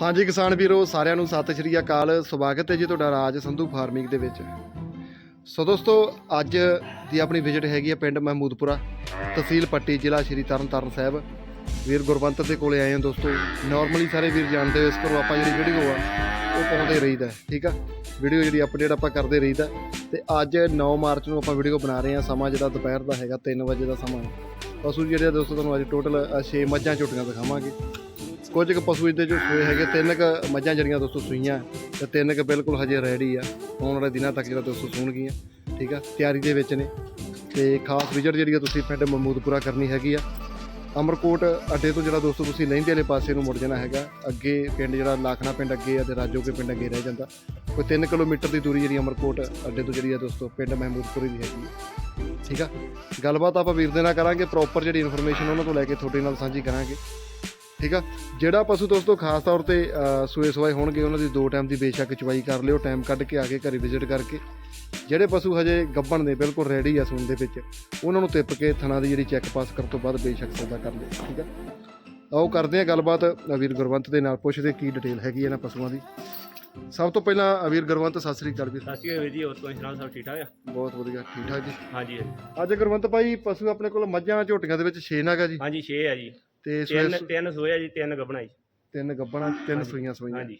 ਹਾਂਜੀ ਕਿਸਾਨ ਵੀਰੋ, ਸਾਰਿਆਂ ਨੂੰ ਸਤਿ ਸ਼੍ਰੀ ਅਕਾਲ। ਸਵਾਗਤ ਹੈ ਜੀ ਤੁਹਾਡਾ ਰਾਜ ਸੰਧੂ ਫਾਰਮਿੰਗ ਦੇ ਵਿੱਚ। ਸੋ ਦੋਸਤੋ, ਅੱਜ ਦੀ ਆਪਣੀ ਵਿਜ਼ਿਟ ਹੈਗੀ ਹੈ ਪਿੰਡ ਮਹਿਮੂਦਪੁਰਾ, ਤਹਿਸੀਲ ਪੱਟੀ, ਜ਼ਿਲ੍ਹਾ ਸ਼੍ਰੀ ਤਰਨਤਾਰਨ ਸਾਹਿਬ। ਵੀਰ ਗੁਰਵੰਤ ਦੇ ਕੋਲੇ ਆਏ ਹਾਂ ਦੋਸਤੋ। ਨਾਰਮਲੀ ਸਾਰੇ ਵੀਰ ਜਾਣਦੇ ਹੋ ਇਸ ਕਰੋ ਆਪਾਂ ਜਿਹੜੀ ਵੀਡੀਓ ਆ, ਉਹ ਪਾਉਂਦੇ ਰਹੀਦਾ ਠੀਕ ਆ? ਵੀਡੀਓ ਜਿਹੜੀ ਅਪਡੇਟ ਆਪਾਂ ਕਰਦੇ ਰਹੀਦਾ ਤੇ ਅੱਜ 9 ਮਾਰਚ ਨੂੰ ਆਪਾਂ ਵੀਡੀਓ ਬਣਾ ਰਹੇ ਹਾਂ। ਸਮਾਂ ਜਿਹੜਾ ਦੁਪਹਿਰ ਦਾ ਹੈਗਾ 3 ਵਜੇ ਦਾ ਸਮਾਂ। ਪਸ਼ੂ ਜਿਹੜੇ ਆ ਦੋਸਤੋ, ਤੁਹਾਨੂੰ ਅੱਜ ਟੋਟਲ 6 ਮੱਝਾਂ ਝੋਟੀਆਂ ਦਿਖਾਵਾਂਗੇ। ਕੁਝ ਕੁ ਪਸ਼ੂ ਇਹਦੇ ਜੋ ਸੂਏ ਹੈਗੇ, ਤਿੰਨ ਕੁ ਮੱਝਾਂ ਜਿਹੜੀਆਂ ਦੋਸਤੋ ਸੂਈਆਂ, ਤੇ ਤਿੰਨ ਕੁ ਬਿਲਕੁਲ ਹਜੇ ਰੈਡੀ ਆ। ਆਉਣ ਵਾਲੇ ਦਿਨਾਂ ਤੱਕ ਜਿਹੜਾ ਦੋਸਤੋ ਸੂਣਗੀਆਂ, ਠੀਕ ਆ? ਤਿਆਰੀ ਦੇ ਵਿੱਚ ਨੇ। ਤੇ ਖਾਸ ਵਿਜ਼ਿਟ ਜਿਹੜੀ ਆ ਤੁਸੀਂ ਪਿੰਡ ਮਮੂਦਪੁਰਾ ਕਰਨੀ ਹੈਗੀ ਆ। ਅਮਰਕੋਟ ਅੱਡੇ ਤੋਂ ਜਿਹੜਾ ਦੋਸਤੋ ਤੁਸੀਂ ਲਹਿੰਦੇ ਵਾਲੇ ਪਾਸੇ ਨੂੰ ਮੁੜ ਜਾਣਾ ਹੈਗਾ। ਅੱਗੇ ਪਿੰਡ ਜਿਹੜਾ ਲਾਖਣਾ ਪਿੰਡ ਅੱਗੇ ਆ ਤੇ ਰਾਜੋਕੇ ਪਿੰਡ ਅੱਗੇ ਰਹਿ ਜਾਂਦਾ। ਕੋਈ 3 ਕਿਲੋਮੀਟਰ ਦੀ ਦੂਰੀ ਜਿਹੜੀ ਅਮਰਕੋਟ ਅੱਡੇ ਤੋਂ ਜਿਹੜੀ ਆ ਦੋਸਤੋ ਪਿੰਡ ਮਹਿਮੂਦਪੁਰੀ ਦੀ ਹੈਗੀ ਆ। ਠੀਕ ਆ? ਗੱਲਬਾਤ ਆਪਾਂ ਵੀਰ ਦੇ ਨਾਲ ਕਰਾਂਗੇ ਪ੍ਰੋਪਰ ਜਿਹੜੀ ਇਨਫੋਰਮੇਸ਼ਨ ਉਹਨਾਂ ਤੋਂ ਲੈ ਕੇ ਤੁਹਾਡੇ ਨਾਲ ਸਾਂਝੀ ਕਰਾਂਗੇ। ਠੀਕ ਆ? ਜਿਹੜਾ ਪਸ਼ੂ ਦੋਸਤੋ ਖਾਸ ਤੌਰ ਤੇ ਸੂਏ ਸਵਾਏ ਹੋਣਗੇ ਉਹਨਾਂ ਦੀ ਦੋ ਟਾਈਮ ਦੀ ਬੇਸ਼ੱਕ ਚਵਾਈ ਕਰ ਲਿਓ ਟਾਈਮ ਕੱਢ ਕੇ ਆ ਕੇ ਘਰੇ ਵਿਜ਼ਿਟ ਕਰਕੇ। ਜਿਹੜੇ ਪਸ਼ੂ ਹਜੇ ਗੱਭਣ ਨੇ ਬਿਲਕੁਲ ਰੈਡੀ ਆ ਸੂਣ ਦੇ ਵਿੱਚ ਉਹਨਾਂ ਨੂੰ ਤਿੱਪ ਕੇ ਥਣਾ ਦੀ ਜਿਹੜੀ ਚੈੱਕ ਪਾਸ ਕਰਨ ਤੋਂ ਬਾਅਦ ਬੇਸ਼ੱਕ ਸੌਦਾ ਕਰ ਲਿਓ ਠੀਕ ਆ? ਆਓ ਕਰਦੇ ਆ ਗੱਲਬਾਤ ਵੀਰ ਗੁਰਵੰਤ ਦੇ ਨਾਲ ਪੁੱਛਦੇ ਕੀ ਡਿਟੇਲ ਹੈਗੀ ਇਹਨਾਂ ਪਸ਼ੂਆਂ ਦੀ। ਸਭ ਤੋਂ ਪਹਿਲਾਂ ਵੀਰ ਗੁਰਵੰਤ ਸਤਿ ਸ੍ਰੀ ਅਕਾਲ ਵੀਰ। ਸਤਿ ਸ਼੍ਰੀ ਅਕਾਲ ਜੀ ਹੋਰ ਕੋਈ ਸੁਣਾਓ ਸਭ ਠੀਕ ਠਾਕ ਆ? ਬਹੁਤ ਵਧੀਆ ਠੀਕ ਠਾਕ ਜੀ। ਹਾਂਜੀ ਅੱਜ ਗੁਰਵੰਤ ਭਾਈ ਪਸ਼ੂ ਆਪਣੇ ਕੋਲ ਮੱਝਾਂ ਝੋਟੀਆਂ ਦੇ ਵਿੱਚ 6 ਨਗ ਜੀ। ਹਾਂਜੀ 6 ਆ ਜੀ। ਤੇ ਸੂਏ ਤਿੰਨ ਤਿੰਨ ਸੋਏ ਆ ਜੀ ਤਿੰਨ ਗੱਬਣਾ ਜੀ। ਤਿੰਨ ਗੱਬਣਾ ਤਿੰਨ ਸੂਈਆਂ ਸੂਈਆਂ। ਹਾਂਜੀ।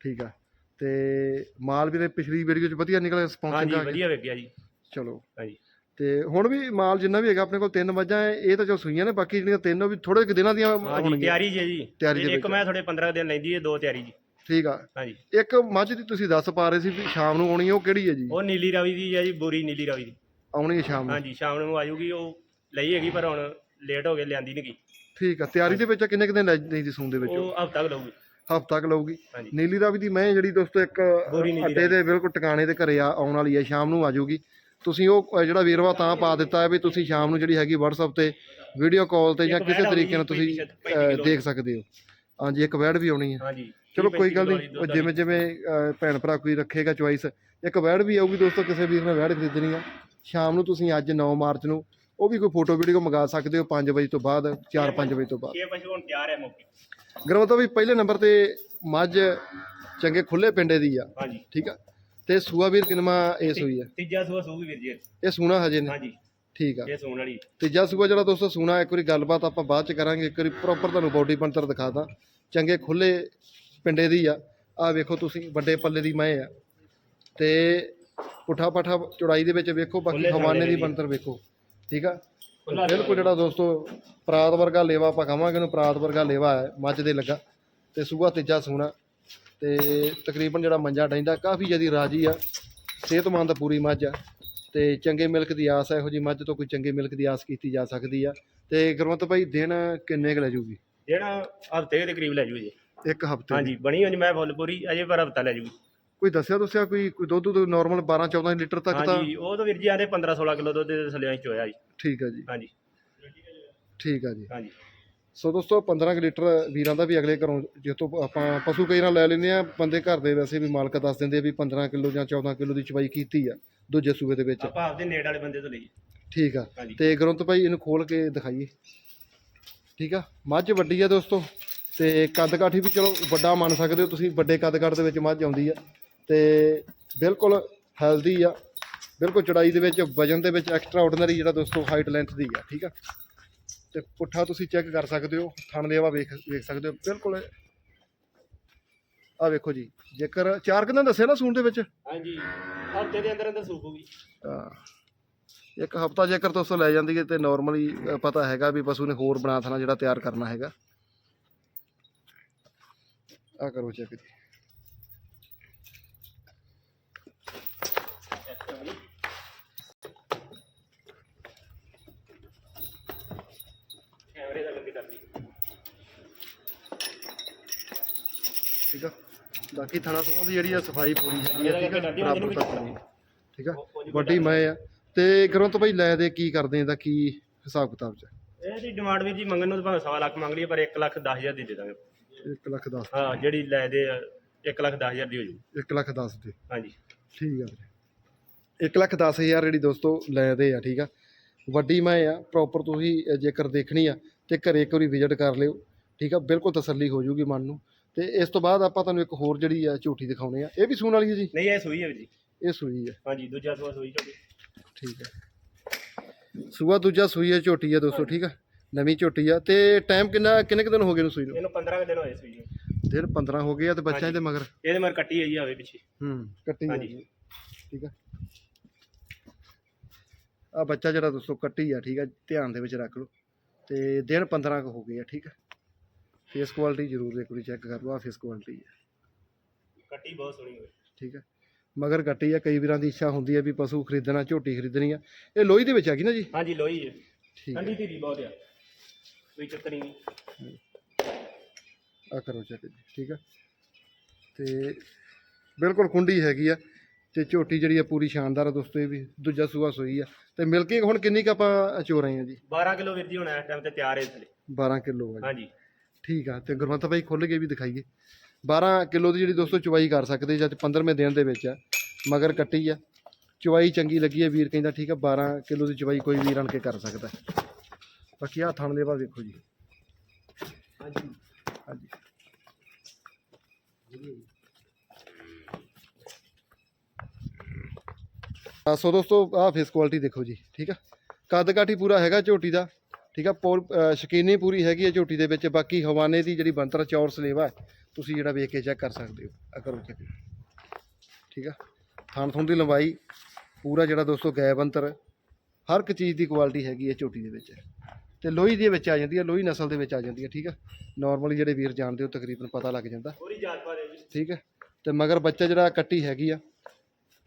ਠੀਕ ਆ। ਤੇ ਮਾਲ ਵੀਰੇ ਪਿਛਲੀ ਵੀਡੀਓ ਚ ਵਧੀਆ ਨਿਕਲਿਆ ਹਾਂਜੀ ਗਿਆ। ਵਧੀਆ ਵੇਖਿਆ ਜੀ। ਚਲੋ। ਹਾਂਜੀ। ਤੇ ਹੁਣ ਵੀ ਮਾਲ ਜਿੰਨਾ ਵੀ ਹੈਗਾ ਆਪਣੇ ਕੋਲ ਤਿੰਨ ਮੱਝਾਂ ਹੈ, ਇਹ ਤਾਂ ਜੋ ਸੂਈਆਂ ਨੇ ਬਾਕੀ ਜਿਹੜੀਆਂ ਤਿੰਨ ਉਹ ਵੀ ਥੋੜੇ ਕੁ ਦਿਨਾਂ ਦੀਆਂ ਹਾਂਜੀ ਹੋਣਗੀਆਂ। ਤਿਆਰੀ ਜੀ ਜੀ। ਤਿਆਰੀ ਦੇ ਇੱਕ ਵਿੱਚ। ਮੈਂ ਥੋੜੇ 15 ਦਿਨ ਲੈਂਦੀ ਹੈ ਦੋ ਤਿਆਰੀ ਜੀ। ਠੀਕ ਆ। ਹਾਂਜੀ। ਇੱਕ ਮੱਝ ਦੀ ਤੁਸੀਂ ਦੱਸ ਪਾ ਰਹੇ ਸੀ ਵੀ ਸ਼ਾਮ ਨੂੰ ਆਉਣੀ ਹੈ ਉਹ ਕਿਹੜੀ ਹੈ ਜੀ? ਉਹ ਨੀਲੀ ਰਾਵੀ ਦੀ ਹੈ ਜੀ ਬੋਰੀ ਨੀਲੀ ਰਾਵੀ ਦੀ। ਆਉਣੀ ਹੈ ਸ਼ਾਮ ਨੂੰ। ਹਾਂਜੀ ਸ਼ਾਮ ਨੂੰ ਆਜੂਗੀ ਉਹ ਲਈ ਹੈਗੀ ਪਰ ਹੁਣ ਲੇਟ ਹੋ ਗਏ ਲਿਆਂਦੀ ਨਹੀਂ ਗਈ। ਠੀਕ ਆ ਤਿਆਰੀ ਦੇ ਵਿੱਚ ਕਿੰਨੇ ਕੁ ਦਿਨ ਨਹੀਂ ਜੀ ਸੂਣ ਦੇ ਵਿੱਚ? ਉਹ ਹਫ਼ਤਾ ਕੁ ਲਊਗੀ। ਹਫ਼ਤਾ ਕੁ ਲਊਗੀ। ਹਾਂਜੀ। ਨੀਲੀ ਰਾਵੀ ਦੀ ਮੈਂ ਜਿਹੜੀ ਦੋਸਤੋ ਇੱਕ ਗੋਰੀ ਨੀਲੀ ਅੱਡੇ ਦੇ ਬਿਲਕੁਲ ਟਿਕਾਣੇ ਤੇ ਘਰੇ ਆ ਆਉਣ ਵਾਲੀ ਹੈ ਸ਼ਾਮ ਨੂੰ ਆ ਜਾਊਗੀ। ਤੁਸੀਂ ਉਹ ਅ, ਜਿਹੜਾ ਵੀਰਵਾ ਤਾਂ ਪਾ ਦਿੱਤਾ ਹੈ ਵੀ ਤੁਸੀਂ ਸ਼ਾਮ ਨੂੰ ਜਿਹੜੀ ਹੈਗੀ WhatsApp ਤੇ ਵੀਡੀਓ ਕਾਲ ਤੇ ਜਾਂ ਕਿਸੇ ਵੈੜ ਤਰੀਕੇ ਨਾਲ ਆਉਣੀ ਤੁਸੀਂ ਜੀ, ਪੈਂਤੀ ਅ, ਕਿਲੋ। ਦੇਖ ਸਕਦੇ ਹੋ। ਹਾਂਜੀ ਇੱਕ ਵੈੜ ਵੀ ਆਉਣੀ ਹੈ। ਹਾਂਜੀ ਚਲੋ ਕੋਈ ਗੱਲ ਨਹੀਂ ਜਿਵੇਂ ਜਿਵੇਂ ਭੈਣ ਭਰਾ ਕੋਈ ਰੱਖੇਗਾ ਚੁਆਇਸ ਇੱਕ ਵੈੜ ਵੀ ਆਊਗੀ ਦੋਸਤੋ ਕਿਸੇ ਵੀਰ ਨੇ ਵੈੜ ਖਰੀਦਣੀ ਆ। ਸ਼ਾਮ ਨੂੰ ਤੁਸੀਂ ਅੱਜ 9 ਮਾਰਚ ਨੂੰ ਉਹ ਵੀ ਕੋਈ ਫੋਟੋ ਵੀਡੀਓ ਮੰਗਾ ਸਕਦੇ ਹੋ 5 ਵਜੇ ਤੋਂ ਬਾਅਦ 4-5 ਵਜੇ ਤੋਂ ਬਾਅਦ। ਛੇ ਪਸ਼ੂ ਹੁਣ ਤਿਆਰ ਹੈ ਮੌਕੇ ਗਰਮਤਾ ਵੀ ਪਹਿਲੇ ਨੰਬਰ ਤੇ ਮੱਝ ਚੰਗੇ ਖੁੱਲੇ ਪਿੰਡੇ ਦੀ ਆ। ਹਾਂਜੀ। ਠੀਕ ਆ? ਤੇ ਸੂਆ ਵੀਰ ਕਿਨਮਾ ਇਸ ਹੋਈ ਆ? ਤੀਜਾ ਸੂਆ ਸੂਗੀ ਵੀਰ ਜੀ। ਇਹ ਸੂਣਾ ਹਜੇ ਨੇ ਹਾਂਜੀ। ਠੀਕ ਆ। ਇਹ ਸੂਣ ਵਾਲੀ ਤੀਜਾ ਸੂਆ ਜਿਹੜਾ ਦੋਸਤੋ ਸੂਣਾ ਇੱਕ ਵਾਰੀ ਗੱਲਬਾਤ ਆਪਾਂ ਬਾਅਦ ਚ ਕਰਾਂਗੇ ਇੱਕ ਵਾਰੀ ਪ੍ਰੋਪਰ ਤੁਹਾਨੂੰ ਬਾਡੀ ਬਣਤਰ ਦਿਖਾਦਾ। ਚੰਗੇ ਖੁੱਲੇ ਪਿੰਡੇ ਦੀ ਆ। ਆ ਵੇਖੋ ਤੁਸੀਂ ਵੱਡੇ ਪੱਲੇ ਦੀ ਮੈਂ ਆ। ਤੇ ਪੁੱਠਾ ਪੱਠਾ ਚੌੜਾਈ ਦੇ ਵਿੱਚ ਵੇਖੋ ਬਾਕੀ ਹਵਾਨੇ ਦੀ। ਬਣਤਰ ਵੇਖੋ। ਠੀਕ ਆ? ਬਿਲਕੁਲ ਜਿਹੜਾ ਦੋਸਤੋ ਪ੍ਰਾਤ ਵਰਗਾ ਲੇਵਾ ਆਪਾਂ ਕਹਾਂਗੇ ਉਹਨੂੰ ਪ੍ਰਾਤ ਵਰਗਾ ਲੇਵਾ ਹੈ ਮੱਝ ਦੇ ਲੱਗਾ। ਤੇ ਸੂਆ ਤੀਜਾ ਸੂਣਾ। ਤੇ ਤਕਰੀਬਨ ਜਿਹੜਾ ਮੰਜਾ ਡੈਂਦਾ ਕਾਫੀ ਜਿਆਦੀ ਰਾਜੀ ਆ। ਸਿਹਤਮੰਦ ਪੂਰੀ ਮੱਝ ਆ। ਤੇ ਚੰਗੇ ਮਿਲਕ ਦੀ ਆਸ ਹੈ ਇਹੋ ਜੀ ਮੱਝ ਤੋਂ ਕੋਈ ਚੰਗੇ ਮਿਲਕ ਦੀ ਆਸ ਕੀਤੀ ਜਾ ਸਕਦੀ ਆ। ਤੇ ਗੁਰਵੰਤ ਭਾਈ ਦਿਨ ਕਿੰਨੇ ਕੁ ਲੈ ਜੂਗੀ? ਜਿਹੜਾ ਹਫ਼ਤੇ ਦੇ ਕਰੀਬ ਲੈ ਜੂ ਜੀ। ਇੱਕ ਹਫ਼ਤੇ। ਹਾਂਜੀ ਬਣੀ ਹੋਈ ਮੈਂ ਫੁੱਲ ਪੂਰੀ ਅਜੇ ਪਰ ਹਫ਼ਤਾ ਲੈ ਜੂਗੀ। ਕੋਈ ਦੱਸਿਆ ਦੱਸਿਆ ਕੋਈ ਕੋਈ ਦੁੱਧ ਦੁੱਧ ਨਾਰਮਲ 12 14 ਲੀਟਰ ਤੱਕ ਤਾਂ? ਹਾਂਜੀ ਉਹ ਤਾਂ ਵੀਰ ਜੀ ਆਂਦੇ 15 16 ਕਿਲੋ ਦੁੱਧ ਦੇ ਥੱਲੇ ਚ ਹੋਇਆ ਜੀ। ਠੀਕ ਆ ਜੀ। ਹਾਂਜੀ। ਠੀਕ ਆ ਜੀ। ਹਾਂਜੀ। ਸੋ ਦੋਸਤੋ 15 ਕੁ ਲੀਟਰ ਵੀਰਾਂ ਦਾ ਵੀ ਅਗਲੇ ਘਰੋਂ ਜਿੱਥੋਂ ਆਪਾਂ ਪਸ਼ੂ ਕਈ ਨਾਲ ਲੈ ਲੈਂਦੇ ਆ ਬੰਦੇ ਘਰ ਦੇ ਵੈਸੇ ਵੀ ਮਾਲਕ ਦੱਸ ਦਿੰਦੇ ਆ ਵੀ 15 ਕਿਲੋ ਜਾਂ 14 ਕਿਲੋ ਦੀ ਚਵਾਈ ਕੀਤੀ ਆ ਦੂਜੇ ਸੂਬੇ ਦੇ ਵਿੱਚ। ਆਪਾਂ ਆਪਦੇ ਨੇੜ ਵਾਲੇ ਬੰਦੇ ਤੋਂ ਲਈ। ਠੀਕ ਆ। ਤੇ ਗੁਰੰਤ ਭਾਈ ਇਹਨੂੰ ਖੋਲ ਕੇ ਦਿਖਾਈਏ। ਠੀਕ ਆ? ਮੱਝ ਵੱਡੀ ਆ ਦੋਸਤੋ ਤੇ ਕੱਦ ਕਾਠੀ ਵੀ ਚਲੋ ਵੱਡਾ ਮੰਨ ਸਕਦੇ ਹੋ ਤੁਸੀਂ ਵੱਡੇ ਕੱਦ ਕਾਠ ਦੇ ਵਿੱਚ ਮੱਝ ਆਉਂਦੀ ਆ। ਤੇ ਬਿਲਕੁਲ ਹੈਲਦੀ ਆ। ਬਿਲਕੁਲ ਚੜਾਈ ਦੇ ਵਿੱਚ ਵਜਨ ਦੇ ਵਿੱਚ ਐਕਸਟਰਾ ਆਰਡੀਨਰੀ ਜਿਹੜਾ ਦੋਸਤੋ ਹਾਈਟ ਲੈਂਥ ਦੀ ਆ ਠੀਕ ਆ? ਤੇ ਪੁੱਠਾ ਤੁਸੀਂ ਚੈੱਕ ਕਰ ਸਕਦੇ ਹੋ ਥਣ ਦੇ ਹਵਾ ਵੇਖ ਵੇਖ ਸਕਦੇ ਹੋ ਬਿਲਕੁਲ। ਆ ਵੇਖੋ ਜੀ ਜੇਕਰ ਚਾਰ ਕਿੰਨਾ ਦੱਸਿਆ ਨਾ ਸੂਣ ਦੇ ਵਿੱਚ? ਹਾਂਜੀ ਹਫ਼ਤੇ ਦੇ ਅੰਦਰ ਅੰਦਰ ਸੂਕੂਗੀ ਹਾਂ। ਇੱਕ ਹਫਤਾ ਜੇਕਰ ਦੋਸਤੋ ਲੈ ਜਾਂਦੀ ਹੈ ਤੇ ਨਾਰਮਲੀ ਪਤਾ ਹੈਗਾ ਵੀ ਪਸ਼ੂ ਨੇ ਹੋਰ ਬਣਾ ਥਣਾ ਜਿਹੜਾ ਤਿਆਰ ਕਰਨਾ ਹੈਗਾ। ਆ ਕਰੋ ਚੈੱਕ ਜੀ ਕੈਮਰੇ ਦਾ ਲੱਗੇ ਕਰਦੀ ਠੀਕ ਆ ਬਾਕੀ ਥਣਾ ਤੋਂ ਦੀ ਜਿਹੜੀ ਆ ਸਫ਼ਾਈ ਪੂਰੀ ਹੈਗੀ ਆ ਠੀਕ ਆ ਬਰਾਬਰ ਤੱਕ ਠੀਕ ਆ? ਵੱਡੀ ਮੈਂ ਆ। ਤੇ ਗਰੰਤ ਭਾਈ ਲੈ ਦੇ ਕੀ ਕਰਦੇ ਇਹਦਾ ਕੀ ਹਿਸਾਬ ਕਿਤਾਬ ਚ? ਇਹਦੀ ਡਿਮਾਂਡ ਵੀਰ ਜੀ ਮੰਗਣ ਨੂੰ ਤਾਂ ਭਾਵੇਂ ਸਵਾ ਲੱਖ ਮੰਗ ਲਈਏ ਪਰ 1 ਲੱਖ 10 ਹਜ਼ਾਰ ਦੀ ਦੇ ਦਾਂਗੇ। 1 ਲੱਖ 10 ਹਾਂ ਜਿਹੜੀ ਲੈ ਦੇ 1 ਲੱਖ 10 ਹਜ਼ਾਰ ਦੀ ਹੋ ਜੂ। 1 ਲੱਖ 10 ਦੇ। ਹਾਂਜੀ। ਠੀਕ ਆ ਵੀਰੇ। 1 ਲੱਖ 10 ਹਜ਼ਾਰ ਜਿਹੜੀ ਦੋਸਤੋ ਲੈਦੇ ਆ ਠੀਕ ਆ? ਵੱਡੀ ਮੈਂ ਆ ਪ੍ਰੋਪਰ ਤੁਸੀਂ ਜੇਕਰ ਦੇਖਣੀ ਆ ਤੇ ਘਰੇ ਇੱਕ ਵਾਰੀ ਵਿਜ਼ਿਟ ਕਰ ਲਿਓ ਠੀਕ ਆ? ਬਿਲਕੁਲ ਤਸੱਲੀ ਹੋ ਜੂਗੀ ਮਨ ਨੂੰ। ਤੇ ਇਸ ਤੋਂ ਬਾਅਦ ਆਪਾਂ ਤੁਹਾਨੂੰ ਇੱਕ ਹੋਰ ਜਿਹੜੀ ਆ ਝੋਟੀ ਦਿਖਾਉਣੇ ਆ। ਇਹ ਵੀ ਸੂਣ ਵਾਲੀ ਹੈ ਜੀ? ਨਹੀਂ ਇਹ ਸੂਈ ਹੈ ਜੀ। ਇਹ ਸੂਈ ਹੈ। ਹਾਂਜੀ ਦੂਜਾ ਸੂਆ ਸੂਈ ਝੋਟੀ। ਠੀਕ ਹੈ। ਸੂਆ ਦੂਜਾ ਸੂਈ ਹੈ ਝੋਟੀ ਹੈ ਦੋਸਤੋ ਠੀਕ ਆ? ਨਵੀਂ ਝੋਟੀ ਆ। ਤੇ ਟਾਈਮ ਕਿੰਨਾ ਕਿੰਨੇ ਕੁ ਦਿਨ ਹੋ ਗਏ ਨੂੰ ਸੂਈ ਨੂੰ? ਇਹਨੂੰ 15 ਕੁ ਦਿਨ ਹੋਏ ਸੂਈ ਨੂੰ। ਦਿਨ 15 ਹੋ ਗਏ ਆ ਤੇ ਬੱਚਾ ਇਹਦੇ ਮਗਰ? ਇਹਦੇ ਮਰ ਕੱਟੀ ਆਈ ਆਵੇ ਪਿੱਛੇ। ਹੂੰ ਕੱਟੀ ਹਾਂਜੀ। ਹੈ ਠੀਕ ਆ। ਆ ਬੱਚਾ ਜਿਹੜਾ ਦੋਸਤੋ ਕੱਟੀ ਆ ਠੀਕ ਆ? ਧਿਆਨ ਦੇ ਵਿੱਚ ਰੱਖ ਲਓ। ਤੇ ਦਿਨ 15 ਕੁ ਹੋ ਗਏ ਆ ਠੀਕ ਆ? ਫੇਸ ਕੁਆਲਿਟੀ ਜ਼ਰੂਰ ਇੱਕ ਵਾਰੀ ਚੈੱਕ ਕਰ ਲਓ ਆ ਫੇਸ ਕੁਆਲਿਟੀ ਹੈ। ਕੱਟੀ ਬਹੁਤ ਸੋਹਣੀ ਹੋਈ। ਠੀਕ ਆ ਮਗਰ ਕੱਟੀ ਆ ਕਈ ਵੀਰਾਂ ਦੀ ਇੱਛਾ ਹੁੰਦੀ ਹੈ ਵੀ ਪਸ਼ੂ ਖਰੀਦਣਾ ਝੋਟੀ ਖਰੀਦਣੀ ਆ। ਇਹ ਲੋਹੀ ਦੇ ਵਿੱਚ ਹੈਗੀ ਨਾ ਜੀ? ਹਾਂਜੀ ਲੋਈ ਹੈ। ਠੀਕ ਆ ਠੰਡੀ ਧੀਰੀ ਬਹੁਤ ਆ। ਕੋਈ ਚੱਕਰ ਹੀ ਨਹੀਂ। ਆ ਕਰੋ ਚੈੱਕ ਜੀ ਠੀਕ ਆ ਤੇ ਬਿਲਕੁਲ ਕੁੰਡੀ ਹੈਗੀ ਆ ਤੇ ਝੋਟੀ ਜਿਹੜੀ ਆ ਪੂਰੀ ਸ਼ਾਨਦਾਰ ਆ ਦੋਸਤੋ ਇਹ ਵੀ ਦੂਜਾ ਸੂਆ ਸੋਈ ਆ। ਤੇ ਮਿਲਕਿੰਗ ਹੁਣ ਕਿੰਨੀ ਕ ਆਪਾਂ ਚੋ ਰਹੇ ਆ ਜੀ? 12 ਕਿਲੋ ਵੀਰ ਜੀ ਹੁਣ ਇਸ ਟਾਈਮ ਤੇ ਤਿਆਰ ਹੈ ਥਲੇ 12 ਕਿਲੋ ਆ ਜੀ। ਹਾਂਜੀ। ਠੀਕ ਆ ਤੇ ਗੁਰਮਤ ਭਾਈ ਖੁੱਲ ਕੇ ਵੀ ਦਿਖਾਈਏ। 12 ਕਿਲੋ ਦੀ ਜਿਹੜੀ ਦੋਸਤੋ ਚੁਵਾਈ ਕਰ ਸਕਦੇ ਜਦ 15ਵੇਂ ਦਿਨ ਦੇ ਵਿੱਚ ਆ ਮਗਰ ਕੱਟੀ ਆ। ਚੁਵਾਈ ਚੰਗੀ ਲੱਗੀ ਹੈ ਵੀਰ ਕਹਿੰਦਾ ਠੀਕ ਆ 12 ਕਿਲੋ ਦੀ ਚੁਵਾਈ ਕੋਈ ਵੀਰ ਆਣ ਕੇ ਕਰ ਸਕਦਾ। ਬਾਕੀ ਆ ਥਣ ਦੇ ਬਾਅਦ ਵੇਖੋ ਜੀ। ਹਾਂਜੀ। ਹਾਂਜੀ। ਸੋ ਦੋਸਤੋ ਆ ਫੇਸ ਕੁਆਲਿਟੀ ਦੇਖੋ ਜੀ ਠੀਕ ਆ। ਕੱਦ ਕਾਠੀ ਪੂਰਾ ਹੈਗਾ ਝੋਟੀ ਦਾ। ਠੀਕ ਆ ਪੌਰ- ਅ, ਸ਼ਕੀਨੀ ਪੂਰੀ ਹੈਗੀ ਹੈ ਝੋਟੀ ਦੇ ਵਿੱਚ ਬਾਕੀ ਹਵਾਨੇ ਦੀ ਜਿਹੜੀ ਬੰਤਰ ਚੌਰ ਸਲੇਵਾ ਤੁਸੀਂ ਜਿਹੜਾ ਵੇਖ ਕੇ ਚੈੱਕ ਕਰ ਸਕਦੇ ਹੋ ਆ ਕਰੋ ਠੀਕ ਆ ਥਣ ਥਣ ਦੀ ਲੰਬਾਈ ਪੂਰਾ ਜਿਹੜਾ ਦੋਸਤੋ ਗੈਬ ਅੰਤਰ ਹਰ ਇੱਕ ਚੀਜ਼ ਦੀ ਕੁਆਲਿਟੀ ਹੈਗੀ ਹੈ ਝੋਟੀ ਦੇ ਵਿੱਚ। ਤੇ ਲੋਹੀ ਦੇ ਵਿੱਚ ਆ ਜਾਂਦੀ ਹੈ ਲੋਹੀ ਨਸਲ ਦੇ ਵਿੱਚ ਆ ਜਾਂਦੀ ਹੈ ਠੀਕ ਆ। ਨਾਰਮਲੀ ਜਿਹੜੇ ਵੀਰ ਜਾਣਦੇ ਹੋ ਤਕਰੀਬਨ ਪਤਾ ਲੱਗ ਜਾਂਦਾ। ਠੀਕ ਹੈ ਤੇ ਮਗਰ ਬੱਚਾ ਜਿਹੜਾ ਕੱਟੀ ਹੈਗੀ ਆ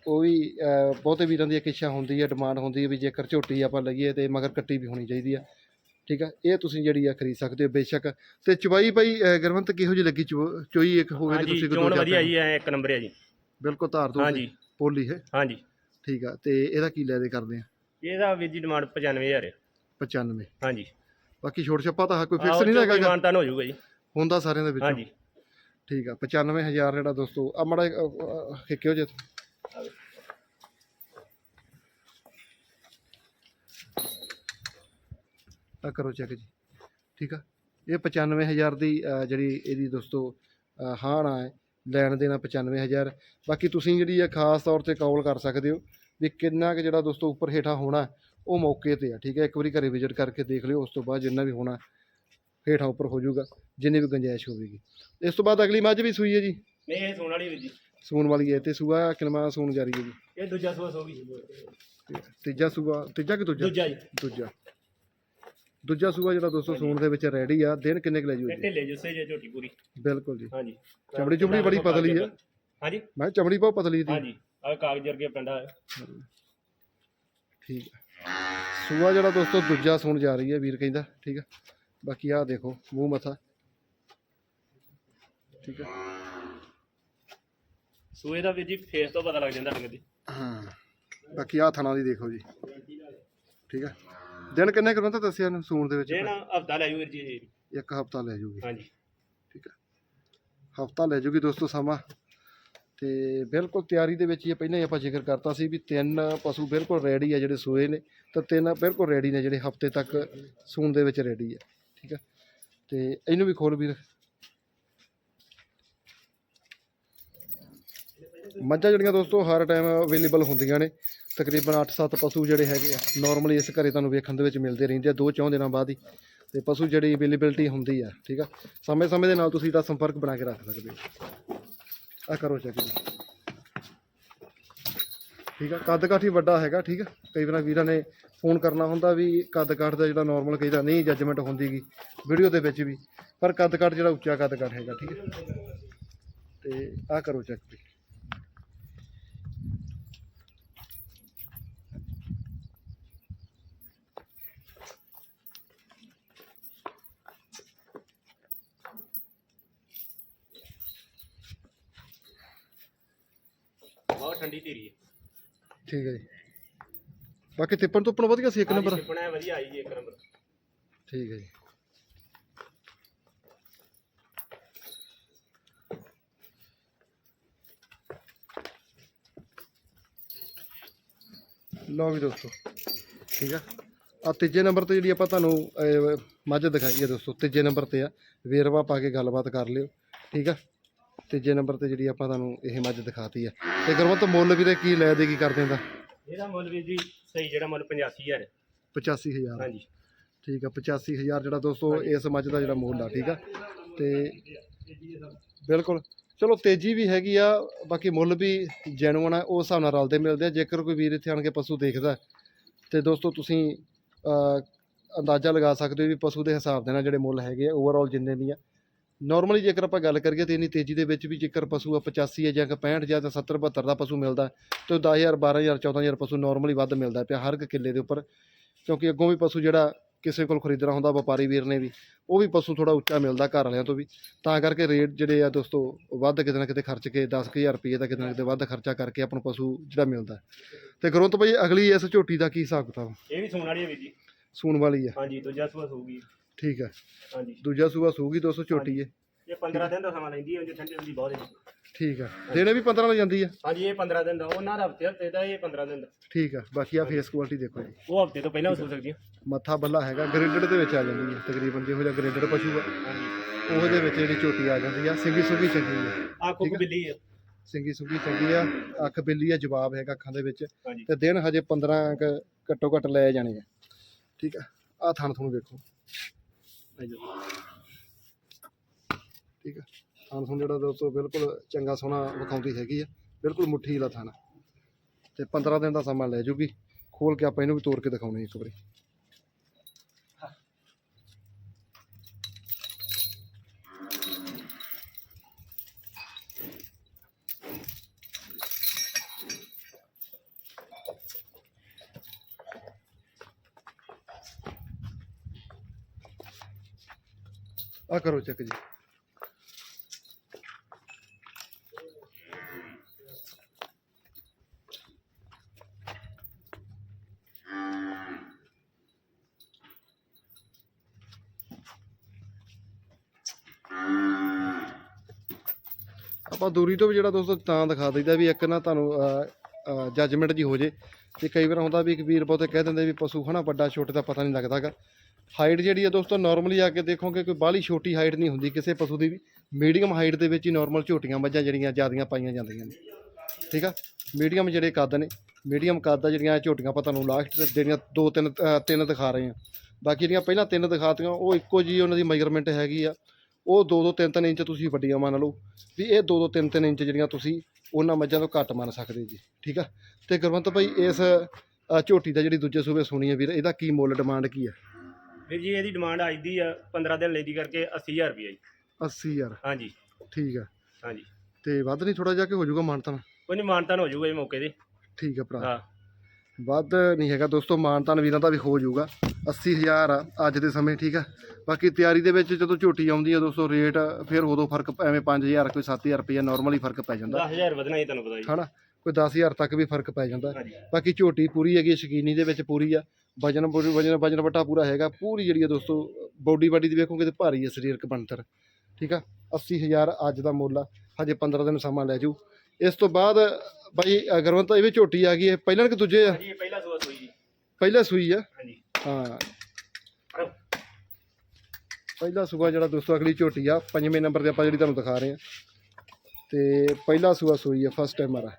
ਉਹ ਵੀ ਬਹੁਤੇ ਵੀਰਾਂ ਦੀ ਇੱਕ ਇੱਛਾ ਹੁੰਦੀ ਹੈ ਡਿਮਾਂਡ ਹੁੰਦੀ ਹੈ ਵੀ ਜੇਕਰ ਝੋਟੀ ਆਪਾਂ ਲਈਏ ਤੇ ਮਗਰ ਕੱਟੀ ਵੀ ਹੋਣੀ ਚਾਹੀਦੀ ਆ। ਠੀਕ ਆ? ਇਹ ਤੁਸੀਂ ਜਿਹੜੀ ਆ ਖਰੀਦ ਸਕਦੇ ਹੋ ਬੇਸ਼ੱਕ। ਤੇ ਚਵਾਈ ਭਾਈ ਅਹ, ਗੁਰਵੰਤ ਕਿਹੋ ਜਿਹੀ ਲੱਗੀ ਚੋਈ ਇੱਕ ਹੋਵੇ ਕਿ ਹਾਂਜੀ ਤੁਸੀਂ ਕੋਈ ਚੋਣ ਵਧੀਆ ਜੀ ਐ ਇੱਕ ਨੰਬਰ ਹੈ ਜੀ। ਬਿਲਕੁਲ ਧਾਰ ਦੋ ਹਾਂਜੀ। ਪੋਲੀ ਹੈ। ਹਾਂਜੀ। ਠੀਕ ਆ ਤੇ ਇਹਦਾ ਕੀ ਲੈ ਦੇ ਕਰਦੇ ਆ? ਇਹਦਾ ਵੀਰ ਜੀ ਡਿਮਾਂਡ 95000 ਹੈ 95 ਹਾਂਜੀ। ਬਾਕੀ ਛੋਟ ਛੱਪਾ ਤਾਂ ਕੋਈ ਫਿਕਸ ਨਹੀਂ ਹੈਗਾ ਗਾ। ਮਾਨਤਾਨ ਹੋ ਜਾਊਗਾ ਜੀ। ਹੁੰਦਾ ਸਾਰਿਆਂ ਦੇ ਵਿੱਚ। ਹਾਂਜੀ। ਠੀਕ ਆ 95000 ਜਿਹੜਾ ਦੋਸਤੋ ਆ ਮੜਾ ਖਿੱਕਿਓ ਜੇ। ਆ ਕਰੋ ਚੈੱਕ ਜੀ। ਠੀਕ ਆ? ਇਹ 95000 ਦੀ ਜਿਹੜੀ ਇਹਦੀ ਦੋਸਤੋ ਅ, ਹਾਂ ਲੈਣ ਦੇਣਾ 95000 ਬਾਕੀ ਤੁਸੀਂ ਜਿਹੜੀ ਆ ਖਾਸ ਤੌਰ ਤੇ ਕਾਲ ਕਰ ਸਕਦੇ ਹੋ ਵੀ ਕਿੰਨਾ ਕੁ ਜਿਹੜਾ ਦੋਸਤੋ ਉੱਪਰ ਹੇਠਾਂ ਹੋਣਾ ਉਹ ਮੌਕੇ ਤੇ ਆ ਠੀਕ ਹੈ ਇੱਕ ਵਾਰੀ ਘਰੇ ਵਿਜ਼ਿਟ ਕਰਕੇ ਦੇਖ ਲਿਓ ਉਸ ਤੋਂ ਬਾਅਦ ਜਿੰਨਾ ਵੀ ਹੋਣਾ ਹੇਠਾਂ ਉੱਪਰ ਹੋ ਜਾਊਗਾ ਜਿੰਨੀ ਵੀ ਗੁੰਜਾਇਸ਼ ਹੋਵੇਗੀ। ਇਸ ਤੋਂ ਬਾਅਦ ਅਗਲੀ ਮੱਝ ਵੀ ਸੂਈ ਹੈ ਜੀ? ਨਹੀਂ ਇਹ ਸੋਣ ਵਾਲੀ ਵੀਰ ਜੀ। ਸੂਣ ਵਾਲੀ ਹੈ ਤੇ ਸੂਆ ਕਿਨਮਾ ਸੂਣ ਜਾਰੀ ਹੈ ਜੀ? ਇਹ ਦੂਜਾ ਸੂਆ ਸੋ ਗਈ ਤੇ ਤੀਜਾ ਸੂਆ ਤੀਜਾ ਕਿ ਦੂਜਾ? ਦੂਜਾ ਜੀ। ਦੂਜਾ। ਦੂਜਾ ਸੂਆ ਜਿਹੜਾ ਦੋਸਤੋ ਸੂਣ ਦੇ ਵਿੱਚ ਰੈਡੀ ਆ ਦਿਨ ਕਿੰਨੇ ਕੁ ਲੈ ਜੂ ਇਹ ਜੀ ਢਿੱਲੇ ਜੁੱਸੇ ਜੇ ਝੋਟੀ ਪੂਰੀ। ਬਿਲਕੁਲ ਜੀ। ਹਾਂਜੀ। ਚਮੜੀ ਚੁਮੜੀ ਬੜੀ ਪਤਲੀ ਆ। ਹਾਂਜੀ। ਮੈਂ ਕਿਹਾ ਚਮੜੀ ਬਹੁਤ ਪਤਲੀ ਦੀ ਹਾਂਜੀ। ਆ ਕਾਗਜ਼ ਵਰਗੇ ਪਿੰਡਾ ਹੈ ਠੀਕ ਆ। ਸੂਆ ਜਿਹੜਾ ਦੋਸਤੋ ਦੂਜਾ ਸੂਣ ਜਾ ਰਹੀ ਹੈ ਵੀਰ ਕਹਿੰਦਾ। ਠੀਕ ਆ। ਬਾਕੀ ਆਹ ਦੇਖੋ ਮੂੰਹ ਮੱਥਾ। ਠੀਕ ਆ। ਸੂਏ ਦਾ ਵੀਰ ਜੀ ਫੇਸ ਤੋਂ ਪਤਾ ਲੱਗ ਜਾਂਦਾ ਦੀ ਹਾਂ। ਬਾਕੀ ਆਹ ਥਣਾ ਦੀ ਦੇਖੋ ਜੀ। ਠੀਕ ਆ। ਦਿਨ ਕਿੰਨੇ ਤਾਂ ਦੱਸਿਆ ਨੂੰ ਸੂਣ ਦੇ ਵਿੱਚ ਨਾ ਹਫਤਾ ਲੈ ਜੂ ਵੀਰ ਜੀ। ਇੱਕ ਹਫਤਾ ਲੈ ਜੂਗੀ। ਹਾਂਜੀ। ਠੀਕ ਹੈ। ਹਫਤਾ ਲੈ ਜੂਗੀ ਦੋਸਤੋ ਸਮਾਂ। ਤੇ ਬਿਲਕੁਲ ਤਿਆਰੀ ਦੇ ਵਿੱਚ ਹੀ ਪਹਿਲਾਂ ਹੀ ਆਪਾਂ ਜ਼ਿਕਰ ਕਰਤਾ ਸੀ ਵੀ ਤਿੰਨ ਪਸ਼ੂ ਬਿਲਕੁਲ ਰੈਡੀ ਆ ਜਿਹੜੇ ਸੂਏ ਨੇ ਤਾਂ ਤਿੰਨ ਬਿਲਕੁਲ ਰੈਡੀ ਨੇ ਜਿਹੜੇ ਹਫ਼ਤੇ ਤੱਕ ਸੂਣ ਦੇ ਵਿੱਚ ਰੈਡੀ ਆ। ਠੀਕ ਹੈ। ਤੇ ਇਹਨੂੰ ਵੀ ਖੋਲ ਵੀਰ। ਮੱਝਾਂ ਜਿਹੜੀਆਂ ਦੋਸਤੋ, ਹਰ ਟਾਈਮ ਅਵੇਲੇਬਲ ਹੁੰਦੀਆਂ ਨੇ। ਤਕਰੀਬਨ 8-7 ਪਸ਼ੂ ਜਿਹੜੇ ਹੈਗੇ ਆ। ਨਾਰਮਲੀ ਇਸ ਘਰੇ ਤੁਹਾਨੂੰ ਵੇਖਣ ਦੇ ਵਿੱਚ ਮਿਲਦੇ ਰਹਿੰਦੇ ਆ, ਦੋ ਚੌਂ ਦਿਨਾਂ ਬਾਅਦ ਹੀ। ਤੇ ਪਸ਼ੂ ਜਿਹੜੀ ਅਵੇਲੇਬਿਲਟੀ ਹੁੰਦੀ ਆ, ਠੀਕ ਆ? ਸਮੇਂ ਸਮੇਂ ਦੇ ਨਾਲ ਤੁਸੀਂ ਇਹਦਾ ਸੰਪਰਕ ਬਣਾ ਕੇ ਰੱਖ ਸਕਦੇ ਹੋ। ਆ ਕਰੋ ਚੈੱਕ ਜੀ। ਠੀਕ ਆ? ਕੱਦ ਕਾਠੀ ਵੱਡਾ ਹੈਗਾ, ਠੀਕ ਆ? ਕਈ ਵਾਰ ਵੀਰਾਂ ਨੇ ਫੋਨ ਕਰਨਾ ਹੁੰਦਾ ਵੀ ਕੱਦ ਕਾਠ ਦਾ ਜਿਹੜਾ ਨਾਰਮਲ ਕਹੀਦਾ, ਨਹੀਂ ਜੱਜਮੈਂਟ ਹੁੰਦੀਗੀ ਵੀਡੀਓ ਦੇ ਵਿੱਚ ਵੀ। ਪਰ ਕੱਦ ਕਾਠ ਜਿਹੜਾ ਉੱਚਾ ਕੱਦ ਕਾਠ ਹੈਗਾ, ਠੀਕ ਹੈ ਤੇ ਆ ਕਰੋ ਚੈੱਕ ਜੀ ਬਹੁਤ ਠੰਡੀ ਧੀਰੀ ਹੈ। ਠੀਕ ਹੈ ਜੀ। ਬਾਕੀ ਤਿੱਪਣ ਤੁੱਪਣ ਵਧੀਆ ਸੀ ਇੱਕ ਨੰਬਰ ਟਿਪਣਾ ਵਧੀਆ ਆਈ ਜੀ ਇੱਕ ਨੰਬਰ ਠੀਕ ਹੈ ਜੀ। ਲਓ ਵੀ ਦੋਸਤੋ ਠੀਕ ਆ। ਆ ਤੀਜੇ ਨੰਬਰ ਤੇ ਜਿਹੜੀ ਆਪਾਂ ਤੁਹਾਨੂੰ ਅਹ, ਮੱਝ ਦਿਖਾਈ ਹੈ ਦੋਸਤੋ ਤੀਜੇ ਨੰਬਰ ਤੇ ਆ। ਵੇਰਵਾ ਪਾ ਕੇ ਗੱਲਬਾਤ ਕਰ ਲਿਓ ਠੀਕ ਆ। ਤੀਜੇ ਨੰਬਰ ਤੇ ਜਿਹੜੀ ਆਪਾਂ ਤੁਹਾਨੂੰ ਇਹ ਮੱਝ ਦਿਖਾਤੀ ਆ। ਤੇ ਗੁਰਮਤ ਮੁੱਲ ਵੀਰੇ ਕੀ ਲੈ ਦੇ ਕੀ ਕਰ ਦਿੰਦਾ ਇਹਦਾ? ਮੁੱਲ ਵੀ ਜੀ ਸਹੀ ਜਿਹੜਾ ਮੁੱਲ 85000 85000 ਹਾਂਜੀ। ਠੀਕ ਆ 85000 ਜਿਹੜਾ ਦੋਸਤੋ ਇਸ ਮੱਝ ਦਾ ਜਿਹੜਾ ਮੁੱਲ ਆ ਠੀਕ ਆ। ਤੇ ਬਿਲਕੁਲ। ਚਲੋ ਤੇਜ਼ੀ ਵੀ ਹੈਗੀ ਆ ਬਾਕੀ ਮੁੱਲ ਵੀ ਜੈਨੂਅਨ ਆ ਉਸ ਹਿਸਾਬ ਨਾਲ ਰਲਦੇ ਮਿਲਦੇ ਆ। ਜੇਕਰ ਕੋਈ ਵੀਰ ਇੱਥੇ ਆਣ ਕੇ ਪਸ਼ੂ ਦੇਖਦਾ ਤੇ ਦੋਸਤੋ ਤੁਸੀਂ ਅੰਦਾਜ਼ਾ ਲਗਾ ਸਕਦੇ ਹੋ ਵੀ ਪਸ਼ੂ ਦੇ ਹਿਸਾਬ ਦੇ ਨਾਲ ਜਿਹੜੇ ਮੁੱਲ ਹੈਗੇ ਆ ਓਵਰਆਲ ਜਿੰਨੇ ਵੀ ਆ ਨਾਰਮਲੀ ਜੇਕਰ ਆਪਾਂ ਗੱਲ ਕਰੀਏ ਤੇ ਇੰਨੀ ਤੇਜ਼ੀ ਦੇ ਵਿੱਚ ਵੀ ਜੇਕਰ ਪਸ਼ੂ ਆ 85 ਹੈ ਜਾਂ ਕਿ 65 ਜਾਂ ਤਾਂ 70 72 ਦਾ ਪਸ਼ੂ ਮਿਲਦਾ ਤੇ 10000 12000 14000 ਪਸ਼ੂ ਨਾਰਮਲੀ ਵੱਧ ਮਿਲਦਾ ਪਿਆ ਹਰ ਇੱਕ ਕਿੱਲੇ ਦੇ ਉੱਪਰ ਕਿਉਂਕਿ ਅੱਗੋਂ ਵੀ ਪਸ਼ੂ ਜਿਹੜਾ ਕਿਸੇ ਕੋਲ ਖਰੀਦਣਾ ਹੁੰਦਾ ਵਪਾਰੀ ਵੀਰ ਨੇ ਵੀ ਉਹ ਵੀ ਪਸ਼ੂ ਥੋੜਾ ਉੱਚਾ ਮਿਲਦਾ ਘਰ ਵਾਲਿਆਂ ਤੋਂ ਵੀ ਤਾਂ ਕਰਕੇ ਰੇਟ ਜਿਹੜੇ ਆ ਦੋਸਤੋ ਵੱਧ ਕਿਤੇ ਨਾ ਕਿਤੇ ਖਰਚ ਕੇ 10000 ਰੁਪਏ ਦਾ ਕਿਤੇ ਨਾ ਕਿਤੇ ਵੱਧ ਖਰਚਾ ਕਰਕੇ ਆਪਾਂ ਨੂੰ ਪਸ਼ੂ ਜਿਹੜਾ ਮਿਲਦਾ ਤੇ ਗੁਰਵੰਤ ਭਾਈ ਅਗਲੀ ਇਸ ਝੋਟੀ ਦਾ ਕੀ ਹਿਸਾਬ ਕਿਤਾਬ? ਇਹ ਵੀ ਸੂਣ ਵਾਲੀ ਹੈ ਵੀਰ ਜੀ। ਸੂਣ ਵਾਲੀ ਆ। ਹਾਂਜੀ ਦੂਜਾ ਸੂਆ ਸੂਗੀ ਠੀਕ ਹੈ। ਹਾਂਜੀ। ਦੂਜਾ ਸੂਆ ਸੂਗੀ 200 ਝੋਟੀ ਹੈ। ਇਹ 15 ਦਿਨ ਦਾ ਸਮਾਂ ਲੈਂਦੀ ਹੈ ਜੇ ਠੰਡੀ ਹੁੰਦੀ ਬਹੁਤ ਹੈ ਠੀਕ ਹੈ। ਦਿਨੇ ਵੀ 15 ਨਾਲ ਜਾਂਦੀ ਆ ਹਾਂਜੀ ਇਹ 15 ਦਿਨ ਦਾ ਉਹਨਾਂ ਦਾ ਹਫ਼ਤੇ ਹਫ਼ਤੇ ਦਾ ਇਹ 15 ਦਿਨ ਦਾ। ਠੀਕ ਹੈ। ਬਾਕੀ ਆ ਫੇਸ ਕੁਆਲਿਟੀ ਦੇਖੋ ਜੀ। ਉਹ ਹਫ਼ਤੇ ਤੋਂ ਪਹਿਲਾਂ ਹੋ ਸਕਦੀ ਹੈ। ਮੱਥਾ ਬੱਲਾ ਹੈਗਾ ਗ੍ਰੇਡਡ ਦੇ ਵਿੱਚ ਆ ਜਾਂਦੀ ਹੈ। ਤਕਰੀਬਨ ਜਿਹੋ ਜਿਹਾ ਗ੍ਰੇਡਡ ਪਸ਼ੂ ਆ ਹਾਂਜੀ। ਉਹਦੇ ਵਿੱਚ ਜਿਹੜੀ ਝੋਟੀ ਆ ਜਾਂਦੀ ਆ। ਸਿੰਗੀ ਸੁਗੀ ਚੰਗੀ ਆ। ਆ ਕੁੱਕ ਬਿੱਲੀ ਹੈ ਸਿੰਗੀ ਸੁਗੀ ਚੰਗੀ ਆ। ਅੱਖ ਬਿੱਲੀ ਆ ਜਵਾਬ ਹੈਗਾ ਅੱਖਾਂ ਦੇ ਵਿੱਚ। ਹਾਂਜੀ। ਤੇ ਦਿਨ ਹਜੇ 15 ਕੁ ਘੱਟੋ ਘੱਟ ਲੈ ਜਾਣੇ ਆ। ਠੀਕ ਆ ਆ ਥਣ ਤੁਹਾਨੂੰ ਵੇਖੋ। ਆ ਜਾਓ। ਠੀਕ ਆ। ਥਣ ਤੁਹਾਨੂੰ ਜਿਹੜਾ ਦੋਸਤੋ ਬਿਲਕੁਲ ਚੰਗਾ ਸੋਹਣਾ ਵਿਖਾਉਂਦੀ ਹੈਗੀ ਆ। ਬਿਲਕੁਲ ਮੁੱਠੀ ਦਾ ਥਣ। ਤੇ 15 ਦਿਨ ਦਾ ਸਮਾਂ ਲੈ ਜੂਗੀ। ਖੋਲ ਕੇ ਆਪਾਂ ਇਹਨੂੰ ਵੀ ਤੋੜ ਕੇ ਦਿਖਾਉਣੇ ਇੱਕ ਵਾਰੀ। ਆ ਕਰੋ ਚੱਕ ਜੀ। ਆਪਾਂ ਦੂਰੀ ਤੋਂ ਵੀ ਜਿਹੜਾ ਦੋਸਤੋ ਤਾਂ ਦਿਖਾ ਦਈਦਾ ਵੀ ਇੱਕ ਨਾ ਤੁਹਾਨੂੰ ਜੱਜਮੈਂਟ ਜੀ ਹੋ ਜੇ। ਤੇ ਕਈ ਵਾਰ ਹੁੰਦਾ ਵੀ ਇੱਕ ਵੀਰ ਬਹੁਤੇ ਕਹਿ ਦਿੰਦੇ ਵੀ ਪਸ਼ੂ ਹਨਾ ਵੱਡਾ ਛੋਟੇ ਦਾ ਪਤਾ ਨਹੀਂ ਲੱਗਦਾਗਾ ਹਾਈਟ ਜਿਹੜੀ ਹੈ ਦੋਸਤੋ ਨਾਰਮਲੀ ਆ ਕੇ ਦੇਖੋਗੇ ਕੋਈ ਬਾਹਲੀ ਛੋਟੀ ਹਾਈਟ ਨਹੀਂ ਹੁੰਦੀ ਕਿਸੇ ਪਸ਼ੂ ਦੀ ਵੀ। ਮੀਡੀਅਮ ਹਾਈਟ ਦੇ ਵਿੱਚ ਹੀ ਨਾਰਮਲ ਝੋਟੀਆਂ ਮੱਝਾਂ ਜਿਹੜੀਆਂ ਜ਼ਿਆਦੀਆਂ ਪਾਈਆਂ ਜਾਂਦੀਆਂ ਨੇ। ਠੀਕ ਆ? ਮੀਡੀਅਮ ਜਿਹੜੇ ਕੱਦ ਨੇ ਮੀਡੀਅਮ ਕੱਦ ਆ ਜਿਹੜੀਆਂ ਝੋਟੀਆਂ ਆਪਾਂ ਤੁਹਾਨੂੰ ਲਾਸਟ ਜਿਹੜੀਆਂ ਦੋ ਤਿੰਨ ਤਿੰਨ ਦਿਖਾ ਰਹੇ ਆ ਬਾਕੀ ਜਿਹੜੀਆਂ ਪਹਿਲਾਂ ਤਿੰਨ ਦਿਖਾਤੀਆਂ, ਉਹ ਇੱਕੋ ਜੀ ਉਹਨਾਂ ਦੀ ਮੈਜ਼ਰਮੈਂਟ ਹੈਗੀ ਆ। ਉਹ 2-2 3-3 ਇੰਚ ਤੁਸੀਂ ਵੱਡੀਆਂ ਮੰਨ ਲਓ ਵੀ ਇਹ 2-2 3-3 ਇੰਚ ਜਿਹੜੀਆਂ ਤੁਸੀਂ ਉਹਨਾਂ ਮੱਝਾਂ ਤੋਂ ਘੱਟ ਮੰਨ ਸਕਦੇ ਜੀ। ਠੀਕ ਆ? ਤੇ ਗੁਰਵੰਤ ਭਾਈ, ਇਸ ਝੋਟੀ ਦਾ ਜਿਹੜੀ ਦੂਜੇ ਸੂਬੇ ਸੁਣੀ ਹੈ ਵੀਰ, ਇਹਦਾ ਕੀ ਮੁੱਲ ਡਿਮਾਂਡ ਕੀ ਹੈ? ਵੀਰ ਜੀ ਇਹਦੀ ਡਿਮਾਂਡ ਅੱਜ ਦੀ ਆ 15 ਦਿਨ ਲੈਂਦੀ ਕਰਕੇ 80000 ਰੁਪਏ ਜੀ। 80000 ਹਾਂਜੀ। ਠੀਕ ਆ। ਹਾਂਜੀ। ਤੇ ਵੱਧ ਨਹੀਂ ਥੋੜਾ ਜਿਹਾ ਕਿ ਹੋ ਜਾਊਗਾ ਮਾਨਤਾਨ? ਕੋਈ ਨਹੀਂ ਮਾਨਤਾਨ ਹੋ ਜਾਊਗਾ ਇਹ ਮੌਕੇ ਤੇ। ਠੀਕ ਆ ਭਰਾ। ਹਾਂ। ਵੱਧ ਨਹੀਂ ਹੈਗਾ ਦੋਸਤੋ ਮਾਨਤਾਨ ਵੀਰਾਂ ਦਾ ਵੀ ਹੋ ਜਾਊਗਾ। 80000 ਆ ਅੱਜ ਦੇ ਸਮੇਂ ਠੀਕ ਆ। ਬਾਕੀ ਤਿਆਰੀ ਦੇ ਵਿੱਚ ਜਦੋਂ ਝੋਟੀ ਆਉਂਦੀ ਆ ਦੋਸਤੋ ਰੇਟ ਫਿਰ ਉਦੋਂ ਫ਼ਰਕ ਐਵੇਂ 5000 ਕੋਈ 7000 ਰੁਪਏ ਨਾਰਮਲੀ ਫ਼ਰਕ ਪੈ ਜਾਂਦਾ। 10000 ਵਧਣਾ ਹੀ ਤੁਹਾਨੂੰ ਪਤਾ ਜੀ। ਹਨਾ? ਕੋਈ 10000 ਤੱਕ ਵੀ ਫ਼ਰਕ ਪੈ ਜਾਂਦਾ। ਬਾਕੀ ਝੋਟੀ ਪੂਰੀ ਹੈਗੀ ਸ਼ਕੀਨੀ ਦੇ ਵਿੱਚ ਪੂਰੀ ਆ। ਵਜਨ ਵਜਨ ਵਜਨ ਵਟਾ ਪੂਰਾ ਹੈਗਾ। ਪੂਰੀ ਜਿਹੜੀ ਆ ਦੋਸਤੋ ਬੋਡੀ ਬਾਡੀ ਦੀ ਵੇਖੋਗੇ ਤੇ ਭਾਰੀ ਹੈ ਸਰੀਰਕ ਬਣਤਰ। ਠੀਕ ਆ? 80000 ਅੱਜ ਦਾ ਮੁੱਲ ਆ। ਹਜੇ 15 ਦਿਨ ਸਮਾਂ ਲੈ ਜੂ ਇਸ ਤੋਂ ਬਾਅਦ ਬਾਈ ਅਗਰਵੰਤ ਇਹ ਵੀ ਝੋਟੀ ਆ ਗਈ ਹੈ। ਪਹਿਲਾਂ ਕਿ ਦੂਜੇ ਆ? ਹਾਂਜੀ ਇਹ ਪਹਿਲਾ ਸੂਆ ਸੂਈ ਜੀ। ਪਹਿਲਾ ਸੂਈ ਆ? ਹਾਂਜੀ। ਹਾਂ। ਪਹਿਲਾ ਸੂਆ ਜਿਹੜਾ ਦੋਸਤੋ ਅਗਲੀ ਝੋਟੀ ਆ। ਪੰਜਵੇਂ ਨੰਬਰ ਤੇ ਆਪਾਂ ਜਿਹੜੀ ਤੁਹਾਨੂੰ ਦਿਖਾ ਰਹੇ ਆ। ਤੇ ਪਹਿਲਾ ਸੂਆ ਸੂਈ ਆ ਫਸਟ ਟਾਈਮਰ ਆ।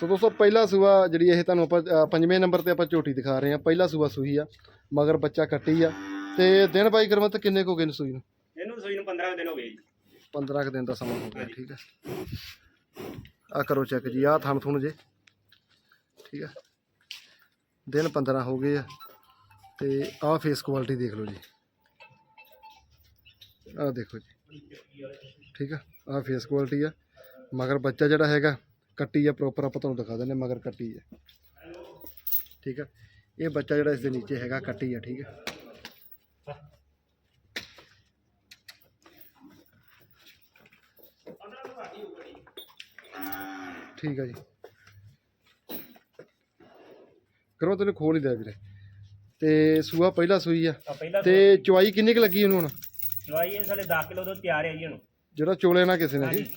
ਸੋ ਦੋਸਤੋ ਪਹਿਲਾ ਸੂਆ ਜਿਹੜੀ ਇਹ ਤੁਹਾਨੂੰ ਆਪਾਂ ਪੰਜਵੇਂ ਨੰਬਰ ਤੇ ਆਪਾਂ ਝੋਟੀ ਦਿਖਾ ਰਹੇ ਆ ਪਹਿਲਾ ਸੂਆ ਸੂਈ ਆ ਮਗਰ ਬੱਚਾ ਕੱਟੀ ਆ। ਤੇ ਦਿਨ ਬਾਈ ਕਰਮਤ ਕਿੰਨੇ ਕੁ ਹੋ ਗਏ ਨੇ ਸੂਈ ਨੂੰ? ਇਹਨੂੰ ਸੂਈ ਨੂੰ 15 ਦਿਨ ਹੋ ਗਏ ਜੀ। 15 ਕੁ ਦਿਨ ਦਾ ਸਮਾਂ ਹੋ ਗਿਆ ਠੀਕ ਹੈ ਆ ਕਰੋ ਚੈੱਕ ਜੀ ਆ ਥਣ ਥੁਣ ਜੇ ਠੀਕ ਹੈ ਦਿਨ 15 ਹੋ ਗਏ ਆ ਤੇ ਆ ਫੇਸ ਕੁਆਲਿਟੀ ਦੇਖ ਲਓ ਜੀ। ਆ ਦੇਖੋ ਜੀ ਠੀਕ ਆ ਆ ਫੇਸ ਕੁਆਲਿਟੀ ਆ। ਮਗਰ ਬੱਚਾ ਜਿਹੜਾ ਹੈਗਾ ਕੱਟੀ ਆ ਪ੍ਰੋਪਰ ਆਪਾਂ ਤੁਹਾਨੂੰ ਦਿਖਾ ਦਿੰਦੇ ਮਗਰ ਕੱਟੀ ਆ। ਠੀਕ ਆ? ਇਹ ਬੱਚਾ ਜਿਹੜਾ ਇਸ ਦੇ ਨੀਚੇ ਹੈਗਾ ਕੱਟੀ ਆ ਠੀਕ ਆ? ਠੀਕ ਆ ਜੀ। ਕਰੋ ਤੈਨੂੰ ਖੋਲ ਹੀ ਦਿਆ ਵੀਰੇ। ਤੇ ਸੂਆ ਪਹਿਲਾ ਸੂਈ ਆ। ਆ ਪਹਿਲਾ ਤੇ ਚੁਆਈ ਕਿੰਨੀ ਕੁ ਲੱਗੀ ਉਹਨੂੰ ਹੁਣ? ਦਵਾਈ ਇਹ ਸਾਲੇ 10 ਕਿਲੋ ਤੋਂ ਤਿਆਰ ਹੈ ਜੀ ਹੁਣ ਜਿਹੜਾ ਚੋਲੇ ਨਾ ਕਿਸੇ ਨੇ ਜੀ। ਹਾਂਜੀ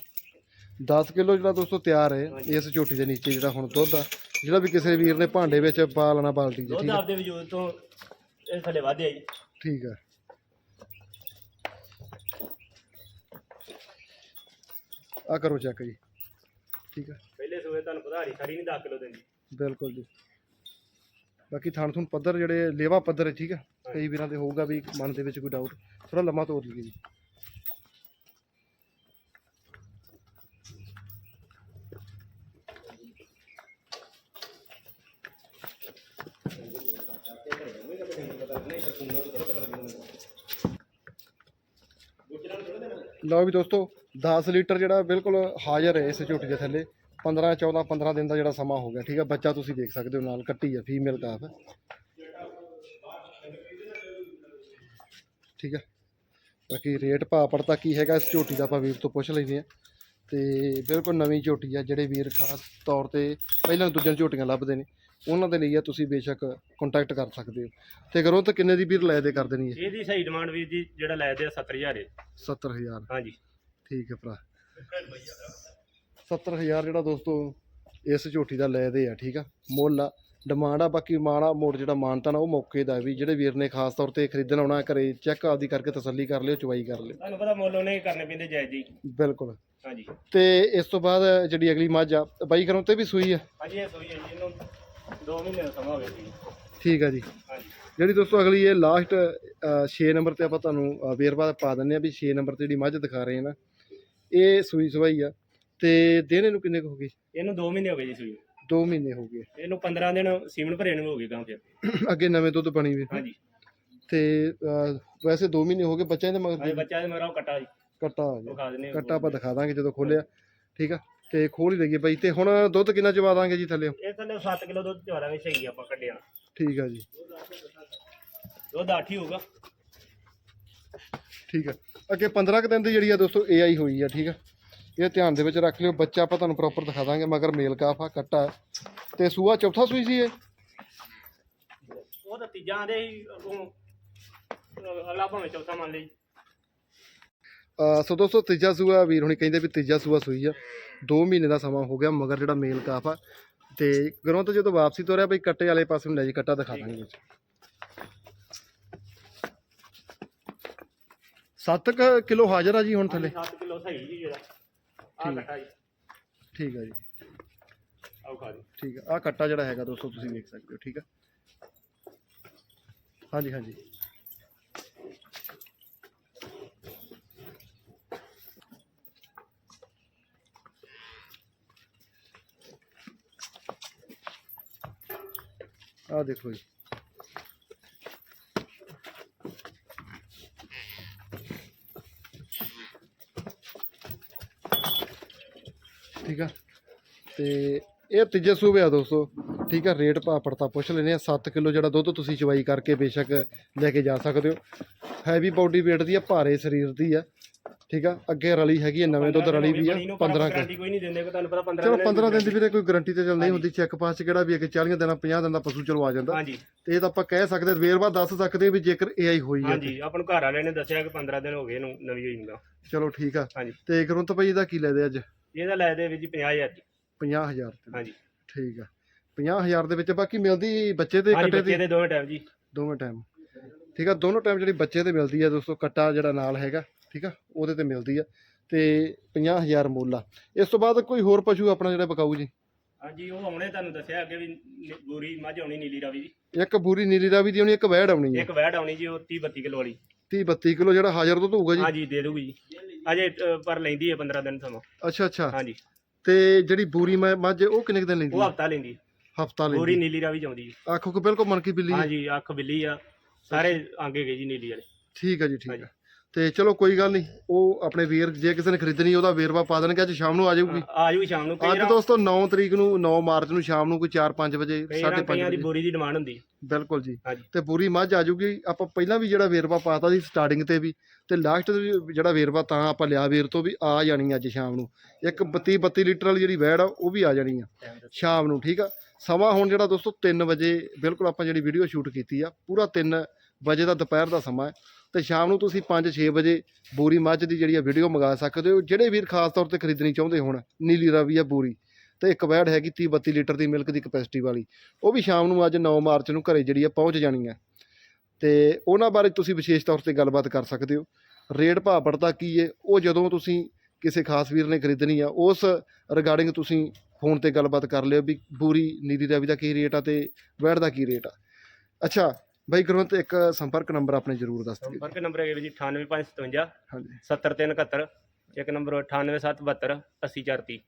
10 ਕਿਲੋ ਜਿਹੜਾ ਦੋਸਤੋ ਤਿਆਰ ਹੈ ਇਸ ਝੋਟੀ ਦੇ ਨੀਚੇ ਜਿਹੜਾ ਹੁਣ ਦੁੱਧ ਆ ਜਿਹੜਾ ਵੀ ਕਿਸੇ ਵੀਰ ਨੇ ਭਾਂਡੇ ਵਿੱਚ ਪਾ ਲੈਣਾ ਬਾਲਟੀ ਦੇ ਦੁੱਧ ਠੀਕ ਆ? ਆਪਦੇ ਵਜੂਦ ਤੋਂ ਇਹ ਥੱਲੇ ਵਧਿਆ ਜੀ। ਠੀਕ ਆ। ਆ ਕਰੋ ਚੈੱਕ ਜੀ ਠੀਕ ਆ? ਪਹਿਲੇ ਸੂਏ ਤੁਹਾਨੂੰ ਪਤਾ ਹਰੀ ਖਰੀ ਨਹੀਂ 10 ਕਿਲੋ ਦਿੰਦੀ। ਬਿਲਕੁਲ ਜੀ। ਬਾਕੀ ਥਣ ਥਣ ਪੱਧਰ ਜਿਹੜੇ ਲੇਵਾ ਪੱਧਰ ਹੈ ਠੀਕ ਆ? ਕਈ ਵੀਰਾਂ ਦੇ ਹੋਊਗਾ ਵੀ ਮਨ ਦੇ ਵਿੱਚ ਕੋਈ ਡਾਊਟ ਥੋੜਾ ਲੰਮਾ ਤੋਰ ਲਈਏ ਜੀ। ਲਓ ਵੀ ਦੋਸਤੋ 10 ਲੀਟਰ ਜਿਹੜਾ ਬਿਲਕੁਲ ਹਾਜ਼ਰ ਹੈ ਇਸ ਝੋਟੀ ਦੇ ਥੱਲੇ। 15 14 15 ਦਿਨ ਦਾ ਜਿਹੜਾ ਸਮਾਂ ਹੋ ਗਿਆ, ਠੀਕ ਹੈ ਬੱਚਾ ਤੁਸੀਂ ਦੇਖ ਸਕਦੇ ਹੋ ਨਾਲ, ਕੱਟੀ ਹੈ ਫੀਮੇਲ ਕਾਫ ਠੀਕ ਹੈ ਬਾਕੀ ਰੇਟ ਭਾਅ ਪੜਤਾ ਕੀ ਹੈਗਾ, ਇਸ ਝੋਟੀ ਦਾ ਆਪਾਂ ਵੀਰ ਤੋਂ ਪੁੱਛ ਲੈਂਦੇ ਆ। ਤੇ ਬਿਲਕੁਲ ਨਵੀਂ ਝੋਟੀ ਆ ਜਿਹੜੇ ਵੀਰ ਖਾਸ ਤੌਰ ਤੇ ਪਹਿਲਾਂ ਦੂਜੀਆਂ ਝੋਟੀਆਂ ਲੱਭਦੇ ਨੇ ਉਹਨਾਂ ਦੇ ਲਈ ਆ ਤੁਸੀਂ ਬੇਸ਼ੱਕ ਕੰਟੈਕਟ ਕਰ ਸਕਦੇ ਹੋ। ਤੇ ਕਰੋ ਤਾਂ ਕਿੰਨੇ ਦੀ ਵੀਰ ਲੈ ਦੇ ਕਰ ਦੇਣੀ ਹੈ? ਇਹਦੀ ਸਹੀ ਡਿਮਾਂਡ ਵੀਰ ਜੀ ਜਿਹੜਾ ਲੈ ਦੇ 70000 ਹੈ 70000 ਹਾਂਜੀ। ਠੀਕ ਹੈ ਭਰਾ। 70000 ਜਿਹੜਾ ਦੋਸਤੋ ਇਸ ਝੋਟੀ ਦਾ ਲੈ ਦੇ ਆ ਠੀਕ ਆ? ਮੁੱਲ ਆ ਡਿਮਾਂਡ ਆ ਬਾਕੀ ਮਾਣਾ ਮੋੜ ਜਿਹੜਾ ਮਾਨਤਾ ਨਾ ਉਹ ਮੌਕੇ ਦਾ ਵੀ ਜਿਹੜੇ ਵੀਰ ਨੇ ਖਾਸ ਤੌਰ ਤੇ ਖਰੀਦਣ ਆਉਣਾ ਘਰੇ ਚੈੱਕ ਆਪਦੀ ਕਰਕੇ ਤਸੱਲੀ ਕਰ ਲਿਓ ਚਵਾਈ ਕਰ ਲਿਓ। ਤੁਹਾਨੂੰ ਪਤਾ ਮੁੱਲ ਉਹਨੇ ਕਰਨੇ ਪੈਂਦੇ ਜਾਇਜ਼ ਜੀ ਬਿਲਕੁਲ। ਹਾਂਜੀ। ਤੇ ਇਸ ਤੋਂ ਬਾਅਦ ਜਿਹੜੀ ਅਗਲੀ ਮੱਝ ਆ ਬਾਈ ਕਰੋ ਤੇ ਵੀ ਸੂਈ ਆ? ਹਾਂਜੀ ਇਹ ਸੂਈ ਹੈ ਜੀ ਇਹਨੂੰ 2 ਮਹੀਨੇ ਦਾ ਸਮਾਂ ਹੋ ਗਿਆ ਜੀ। ਠੀਕ ਆ ਜੀ। ਹਾਂਜੀ। ਜਿਹੜੀ ਦੋਸਤੋ ਅਗਲੀ ਇਹ ਲਾਸਟ 6 ਨੰਬਰ ਤੇ ਆਪਾਂ ਤੁਹਾਨੂੰ ਵੇਰਵਾ ਪਾ ਦਿੰਨੇ ਆ ਵੀ 6 ਨੰਬਰ ਤੇ ਜਿਹੜੀ ਮੱਝ ਦਿਖਾ ਰਹੇ ਆ ਨਾ ਇਹ ਸੂਈ ਸਵਾਈ ਆ। ਤੇ ਦਿਨ ਇਹਨੂੰ ਕਿੰਨੇ ਕੁ ਹੋ ਗਏ? ਇਹਨੂੰ 2 ਮਹੀਨੇ ਹੋ ਗਏ ਜੀ ਸੂਈ ਨੂੰ। 2 ਮਹੀਨੇ ਹੋ ਗਏ। ਇਹਨੂੰ 15 ਦਿਨ ਸੀਮਨ ਭਰੇ ਨੂੰ ਹੋ ਗਏ ਗਾਂ ਫਿਰ। ਅੱਗੇ ਨਵੇਂ ਦੁੱਧ ਬਣੀ ਵੀ। ਹਾਂਜੀ। ਤੇ ਅਹ, ਵੈਸੇ 2 ਮਹੀਨੇ ਹੋ ਗਏ ਬੱਚਿਆਂ ਦੇ ਹਾਂਜੀ ਮਗਰ ਬੱਚਾ ਦੇ ਉਹ ਕੱਟਾ ਜੀ। ਕੱਟਾ ਆ ਗਿਆ ਦਿੰਦੇ। ਕੱਟਾ ਆਪਾਂ ਦਿਖਾ ਦਾਂਗੇ ਜਦੋਂ ਖੋਲਿਆ। ਠੀਕ ਆ? ਤੇ ਖੋਲ ਹੀ ਲਈਏ ਬਾਈ। ਤੇ ਹੁਣ ਦੁੱਧ ਕਿੰਨਾ ਚਵਾ ਦਾਂਗੇ ਜੀ ਥੱਲੇ? ਇਹ ਥੱਲੇ 7 ਕਿਲੋ ਦੁੱਧ ਚਵਾ ਦਾਂਗੇ ਸਹੀ ਆਪਾਂ ਕੱਢਿਆ ਠੀਕ ਆ ਜੀ। ਦੁੱਧ 8 ਹੀ ਹੋਊਗਾ। ਠੀਕ ਆ। ਅੱਗੇ 15 ਕੁ ਦਿਨ ਦੀ ਜਿਹੜੀ ਆ ਦੋਸਤੋ ਏਆਈ ਹੋਈ ਆ ਠੀਕ ਆ? ਇਹ ਧਿਆਨ ਦੇ ਵਿੱਚ ਰੱਖ ਲਿਓ। ਬੱਚਾ ਆਪਾਂ ਤੁਹਾਨੂੰ ਪ੍ਰੋਪਰ ਦਿਖਾ ਦਾਂਗੇ ਮਗਰ ਮੇਲ ਕਾਫ ਆ ਕੱਟਾ ਤੇ ਸੂਆ ਚੌਥਾ ਸੂਈ ਸੀ ਇਹ? ਉਹ ਤਾਂ ਤੀਜਾਂ ਸੀ ਅੱਗੋਂ ਅਗਲਾ ਭਾਵੇਂ ਚੌਥਾ ਮੰਨ ਲਈ ਸੋ ਦੋਸਤੋ ਤੀਜਾ ਸੂਆ ਵੀਰ ਹੁਣੀ ਕਹਿੰਦੇ ਵੀ ਤੀਜਾ ਸੂਆ ਸੂਈ ਆ। 2 ਮਹੀਨੇ ਦਾ ਸਮਾਂ ਹੋ ਗਿਆ ਮਗਰ ਜਿਹੜਾ ਮੇਲ ਕਾਫ ਆ। ਤੇ ਗਰੋਂ ਤੋਂ ਜਦੋਂ ਵਾਪਸੀ ਤੋਰਿਆ ਬਈ ਕੱਟੇ ਵਾਲੇ ਪਾਸੇ ਨੂੰ ਲੈ ਜੀ ਕੱਟਾ ਦਿਖਾ ਦਾਂਗੇ। ਵਿੱਚ 7 ਕਿਲੋ ਹਾਜ਼ਰ ਆ ਜੀ ਹੁਣ ਥੱਲੇ। 7 ਕਿਲੋ ਸਹੀ ਜੀ ਜਿਹੜਾ। ਆ। ਕੱਟਾ ਜੀ। ਠੀਕ ਆ ਜੀ। ਆਓ ਖਾ ਜੀ। ਠੀਕ ਆ ਆ ਕੱਟਾ ਜਿਹੜਾ ਹੈਗਾ ਦੋਸਤੋ ਤੁਸੀਂ ਵੇਖ ਸਕਦੇ ਹੋ ਠੀਕ ਆ। ਹਾਂਜੀ ਹਾਂਜੀ। ਆ ਦੇਖੋ ਜੀ। ਠੀਕ ਆ? ਤੇ ਇਹ ਤੀਜੇ ਸੂਬੇ ਆ ਦੋਸਤੋ। ਠੀਕ ਆ, ਰੇਟ ਭਾ ਪੜਤਾ ਪੁੱਛ ਲੈਨੇ ਆ। 7 ਕਿਲੋ ਜਿਹੜਾ ਦੁੱਧ ਤੁਸੀਂ ਚਵਾਈ ਕਰਕੇ ਬੇਸ਼ੱਕ ਲੈ ਕੇ ਜਾ ਸਕਦੇ ਹੋ। ਹੈਵੀ ਬਾਡੀ weight ਦੀ ਆ, ਭਾਰੇ ਸਰੀਰ ਦੀ ਆ। ਠੀਕ ਆ? ਅੱਗੇ ਰਲੀ ਹੈਗੀ ਨਵੇਂ ਦੁੱਧ ਰਲੀ ਵੀ ਆ 15 ਕ ਗਾਰੰਟੀ ਕੋਈ ਨਹੀਂ ਦਿੰਦੇ ਕਿ ਤੁਹਾਨੂੰ ਪਤਾ 15 ਚਲੋ 15 ਦਿਨ ਦੀ ਵੀਰੇ ਕੋਈ ਗਾਰੰਟੀ ਤੇ ਚੱਲ ਨਹੀਂ ਹੁੰਦੀ ਚੈੱਕ ਪਾਸ ਚ ਕਿਹੜਾ ਵੀ ਅੱਗੇ 40 ਦਿਨਾਂ 50 ਦਿਨ ਦਾ ਪਸ਼ੂ ਚਲੋ ਆ ਜਾਂਦਾ। ਹਾਂਜੀ। ਤੇ ਇਹ ਤਾਂ ਆਪਾਂ ਕਹਿ ਸਕਦੇ ਵੇਰਵਾ ਦੱਸ ਸਕਦੇ ਵੀ ਜੇਕਰ ਏਆਈ ਹੋਈ ਆ ਹਾਂਜੀ ਆਪਾਂ ਨੂੰ ਘਰ ਵਾਲਿਆਂ ਨੇ ਦੱਸਿਆ ਕਿ 15 ਦਿਨ ਹੋ ਗਏ ਇਹਨੂੰ ਨਵੀਂ ਹੋਈ ਨੂੰ ਚਲੋ ਠੀਕ ਆ। ਹਾਂਜੀ। ਤੇ ਗਰੁੰਤ ਭਾਈ ਇਹਦਾ ਕੀ ਲੈਦੇ ਅੱਜ? ਇਹਦਾ ਲੈ ਦੇ ਵੀ ਜੀ 50000 ਜੀ 50000 ਤੇ। ਹਾਂਜੀ। ਠੀਕ ਆ। 50000 ਦੇ ਵਿੱਚ ਬਾਕੀ ਮਿਲਦੀ ਬੱਚੇ ਤੇ ਹਾਂਜੀ ਕੱਟੇ ਬੱਚੇ ਦੀ ਦੇ ਦੋਵੇਂ ਟਾਈਮ ਜੀ। ਦੋਵੇਂ ਟਾਈਮ ਠੀਕ ਆ ਦੋਨੋਂ ਟਾਈਮ ਜਿਹੜੀ ਬੱਚੇ ਤੇ ਮਿਲਦੀ ਆ ਦੋਸਤੋ ਕੱਟਾ ਜਿਹੜਾ ਨਾਲ ਹੈਗਾ। ਠੀਕ ਆ? ਉਹਦੇ ਤੇ ਮਿਲਦੀ ਆ। ਤੇ 50000 ਮੁੱਲ ਆ। ਇਸ ਤੋਂ ਬਾਅਦ ਕੋਈ ਹੋਰ ਪਸ਼ੂ ਆਪਣਾ ਜਿਹੜਾ ਬਕਾਊ ਜੀ? ਹਾਂਜੀ ਉਹ ਆਉਣੇ ਤੁਹਾਨੂੰ ਦੱਸਿਆ ਅੱਗੇ ਵੀ ਨੀ- ਮੱਝ ਆਉਣੀ ਨੀਲੀ ਰਾਵੀ ਦੀ। ਇੱਕ ਬੂਰੀ ਨੀਲੀ ਰਾਵੀ ਦੀ ਆਉਣੀ ਇੱਕ ਵੈੜ ਆਉਣੀ ਹੈ ਇੱਕ ਵੈੜ ਆਉਣੀ ਜੀ ਉਹ 30 32 ਕਿਲੋ ਵਾਲੀ। 30 32 ਕਿਲੋ ਜਿਹੜਾ ਹਾਜ਼ਰ ਦੁੱਧ ਹੋਊਗਾ ਜੀ? ਹਾਂਜੀ ਦੇ ਦੂਗੀ ਜੀ। ਅਜੇ ਅ, ਪਰ ਲੈਂਦੀ ਹੈ 15 ਦਿਨ ਸਮਾਂ। ਅੱਛਾ ਅੱਛਾ। ਹਾਂਜੀ। ਤੇ ਜਿਹੜੀ ਬੂਰੀ ਮ- ਮੱਝ ਉਹ ਕਿੰਨੇ ਕੁ ਦਿਨ ਲੈਂਦੀ ਉਹ ਹਫਤਾ ਲੈਂਦੀ ਹਫਤਾ ਲੈਂਦੀ ਨੀਲੀ ਰਾਵੀ ਚਾਉਂਦੀ ਜੀ। ਆਖੋ ਕਿ ਬਿਲਕੁਲ ਮਨਕੀ ਬਿੱਲੀ ਹੈ। ਹਾਂਜੀ ਅੱਖ ਬਿੱਲੀ ਆ। ਸਾਰੇ ਆਂਗੇ ਗਏ ਜੀ ਨੀਲੀ ਵਾਲੇ। ਠੀਕ ਆ ਜੀ ਠੀਕ ਹਾਂਜੀ। ਤੇ ਚਲੋ ਕੋਈ ਗੱਲ ਨਹੀਂ ਉਹ ਆਪਣੇ ਵੀਰ ਜੇ ਕਿਸੇ ਨੇ ਖਰੀਦਣੀ ਉਹਦਾ ਵੇਰਵਾ ਪਾ ਦੇਣਗੇ ਅੱਜ ਸ਼ਾਮ ਨੂੰ ਆ ਜਾਊਗੀ। ਆ ਜੂਗੀ ਸ਼ਾਮ ਨੂੰ ਅੱਜ ਦੋਸਤੋ 9 ਤਰੀਕ ਨੂੰ 9 ਮਾਰਚ ਨੂੰ ਸ਼ਾਮ ਨੂੰ ਕੋਈ 4-5 ਵਜੇ ਕਈ 5:30 ਕਈਆਂ ਦੀ ਵਜੇ। ਬੋਰੀ ਦੀ ਡਿਮਾਂਡ ਹੁੰਦੀ ਬਿਲਕੁਲ ਜੀ। ਤੇ ਪੂਰੀ ਮੱਝ ਆ ਜਾਊਗੀ ਆਪਾਂ ਪਹਿਲਾਂ ਵੀ ਜਿਹੜਾ ਵੇਰਵਾ ਪਾਤਾ ਸੀ ਸਟਾਰਟਿੰਗ ਤੇ ਵੀ ਤੇ ਲਾਸਟ ਜਿਹੜਾ ਵੇਰਵਾ ਤਾਂ ਆਪਾਂ ਲਿਆ ਵੀਰ ਤੋਂ ਵੀ ਆ ਜਾਣੀ ਅੱਜ ਸ਼ਾਮ ਨੂੰ। ਇੱਕ 32 32 ਲੀਟਰ ਵਾਲੀ ਜਿਹੜੀ ਵੈੜ ਆ ਉਹ ਵੀ ਆ ਜਾਣੀ ਆ ਸ਼ਾਮ ਨੂੰ ਠੀਕ ਆ? ਸਮਾਂ ਹੁਣ ਜਿਹੜਾ ਦੋਸਤੋ 3 ਵਜੇ ਬਿਲਕੁਲ ਆਪਾਂ ਜਿਹੜੀ ਵੀਡੀਓ ਸ਼ੂਟ ਕੀਤੀ ਆ ਪੂਰਾ 3 ਵਜੇ ਦਾ ਦੁਪਹਿਰ ਦਾ ਸਮਾਂ ਹੈ। ਤੇ ਸ਼ਾਮ ਨੂੰ ਤੁਸੀਂ 5-6 ਵਜੇ ਬੂਰੀ ਮੱਝ ਦੀ ਜਿਹੜੀ ਆ ਵੀਡੀਓ ਮੰਗਾ ਸਕਦੇ ਹੋ, ਜਿਹੜੇ ਵੀਰ ਖਾਸ ਤੌਰ ਤੇ ਖਰੀਦਣੀ ਚਾਹੁੰਦੇ ਹੋਣ, ਨੀਲੀ ਰਾਵੀ ਆ ਬੂਰੀ, ਤੇ ਇੱਕ ਵੈੜ ਹੈਗੀ 30 32 ਲੀਟਰ ਦੀ ਮਿਲਕ ਦੀ ਕਪੈਸਿਟੀ ਵਾਲੀ, ਉਹ ਵੀ ਸ਼ਾਮ ਨੂੰ ਅੱਜ 9 ਮਾਰਚ ਨੂੰ ਘਰੇ ਜਿਹੜੀ ਆ ਪਹੁੰਚ ਜਾਣੀ ਆ। ਤੇ ਉਹਨਾਂ ਬਾਰੇ ਤੁਸੀਂ ਵਿਸ਼ੇਸ਼ ਤੌਰ ਤੇ ਗੱਲਬਾਤ ਕਰ ਸਕਦੇ ਹੋ। ਰੇਟ ਭਾਅ ਪੜਦਾ ਕੀ ਏ, ਉਹ ਜਦੋਂ ਤੁਸੀਂ ਕਿਸੇ ਖਾਸ ਵੀਰ ਨੇ ਖਰੀਦਣੀ ਆ, ਉਸ ਰਿਗਾਰਡਿੰਗ ਤੁਸੀਂ ਫੋਨ ਤੇ ਗੱਲਬਾਤ ਕਰ ਲਿਓ ਵੀ ਬੂਰੀ, ਨੀਲੀ ਰਾਵੀ ਦਾ ਕੀ ਰੇਟ ਆ ਤੇ ਵੈੜ ਦਾ ਕੀ ਰੇਟ ਆ। ਅੱਛਾ ਬਾਈ ਗੁਰਵੰਤ ਇੱਕ ਸੰਪਰਕ ਨੰਬਰ ਆਪਣੇ ਜ਼ਰੂਰ ਦੱਸ ਦਿਓ ਸੰਪਰਕ ਨੰਬਰ ਹੈ ਜੀ 98557 ਹਾਂਜੀ। 70371 ਇੱਕ ਨੰਬਰ 98772 80430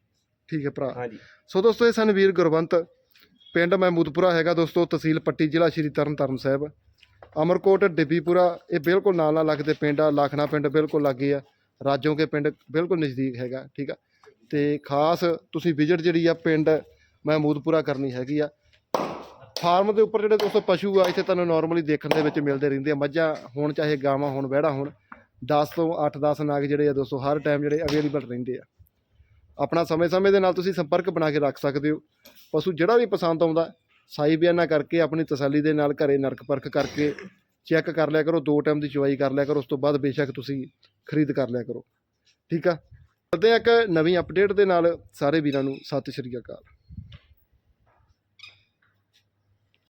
ਠੀਕ ਹੈ ਭਰਾ। ਹਾਂਜੀ। ਸੋ ਦੋਸਤੋ ਇਹ ਸਨ ਵੀਰ ਗੁਰਵੰਤ। ਪਿੰਡ ਮਹਿਮੂਦਪੁਰਾ ਹੈਗਾ ਦੋਸਤੋ ਤਹਿਸੀਲ ਪੱਟੀ ਜ਼ਿਲ੍ਹਾ ਸ਼੍ਰੀ ਤਰਨਤਾਰਨ ਸਾਹਿਬ। ਅਮਰਕੋਟ ਡਿੱਬੀਪੁਰਾ ਇਹ ਬਿਲਕੁਲ ਨਾਲ ਨਾਲ ਲੱਗਦੇ ਪਿੰਡ ਆ। ਲਾਖਣਾ ਪਿੰਡ ਬਿਲਕੁਲ ਲਾਗੇ ਆ। ਰਾਜੋਂ ਕੇ ਪਿੰਡ ਬਿਲਕੁਲ ਨਜ਼ਦੀਕ ਹੈਗਾ ਠੀਕ ਆ। ਤੇ ਖਾਸ ਤੁਸੀਂ ਵਿਜ਼ਿਟ ਜਿਹੜੀ ਆ ਪਿੰਡ ਮਹਿਮੂਦਪੁਰਾ ਕਰਨੀ ਹੈਗੀ ਆ। ਫਾਰਮ ਦੇ ਉੱਪਰ ਜਿਹੜੇ ਦੋਸਤੋ ਪਸ਼ੂ ਆ, ਇੱਥੇ ਤੁਹਾਨੂੰ ਨਾਰਮਲੀ ਦੇਖਣ ਦੇ ਵਿੱਚ ਮਿਲਦੇ ਰਹਿੰਦੇ ਆ। ਮੱਝਾਂ ਹੋਣ ਚਾਹੇ ਗਾਵਾਂ ਹੋਣ ਵਹਿੜਾ ਹੋਣ 10 ਤੋਂ 8-10 ਨਾਗ ਜਿਹੜੇ ਆ ਦੋਸਤੋ, ਹਰ ਟਾਈਮ ਜਿਹੜੇ ਅਵੇਲੇਬਲ ਰਹਿੰਦੇ ਆ। ਆਪਣਾ ਸਮੇਂ-ਸਮੇਂ ਦੇ ਨਾਲ ਤੁਸੀਂ ਸੰਪਰਕ ਬਣਾ ਕੇ ਰੱਖ ਸਕਦੇ ਹੋ। ਪਸ਼ੂ ਜਿਹੜਾ ਵੀ ਪਸੰਦ ਆਉਂਦਾ, ਸਾਈ ਬਿਆਨਾ ਕਰਕੇ ਆਪਣੀ ਤਸੱਲੀ ਦੇ ਨਾਲ ਘਰੇ ਨਰਕ ਪਰਖ ਕਰਕੇ ਚੈੱਕ ਕਰ ਲਿਆ ਕਰੋ, ਦੋ ਟਾਈਮ ਦੀ ਚੁਆਈ ਕਰ ਲਿਆ ਕਰੋ, ਉਸ ਤੋਂ ਬਾਅਦ ਬੇਸ਼ੱਕ ਤੁਸੀਂ ਖਰੀਦ ਕਰ ਲਿਆ ਕਰੋ। ਠੀਕ ਆ? ਕਰਦੇ ਹਾਂ ਇੱਕ ਨਵੀਂ ਅਪਡੇਟ ਦੇ ਨਾਲ। ਸਾਰੇ ਵੀਰਾਂ ਨੂੰ ਸਤਿ ਸ਼੍ਰੀ ਅਕਾਲ।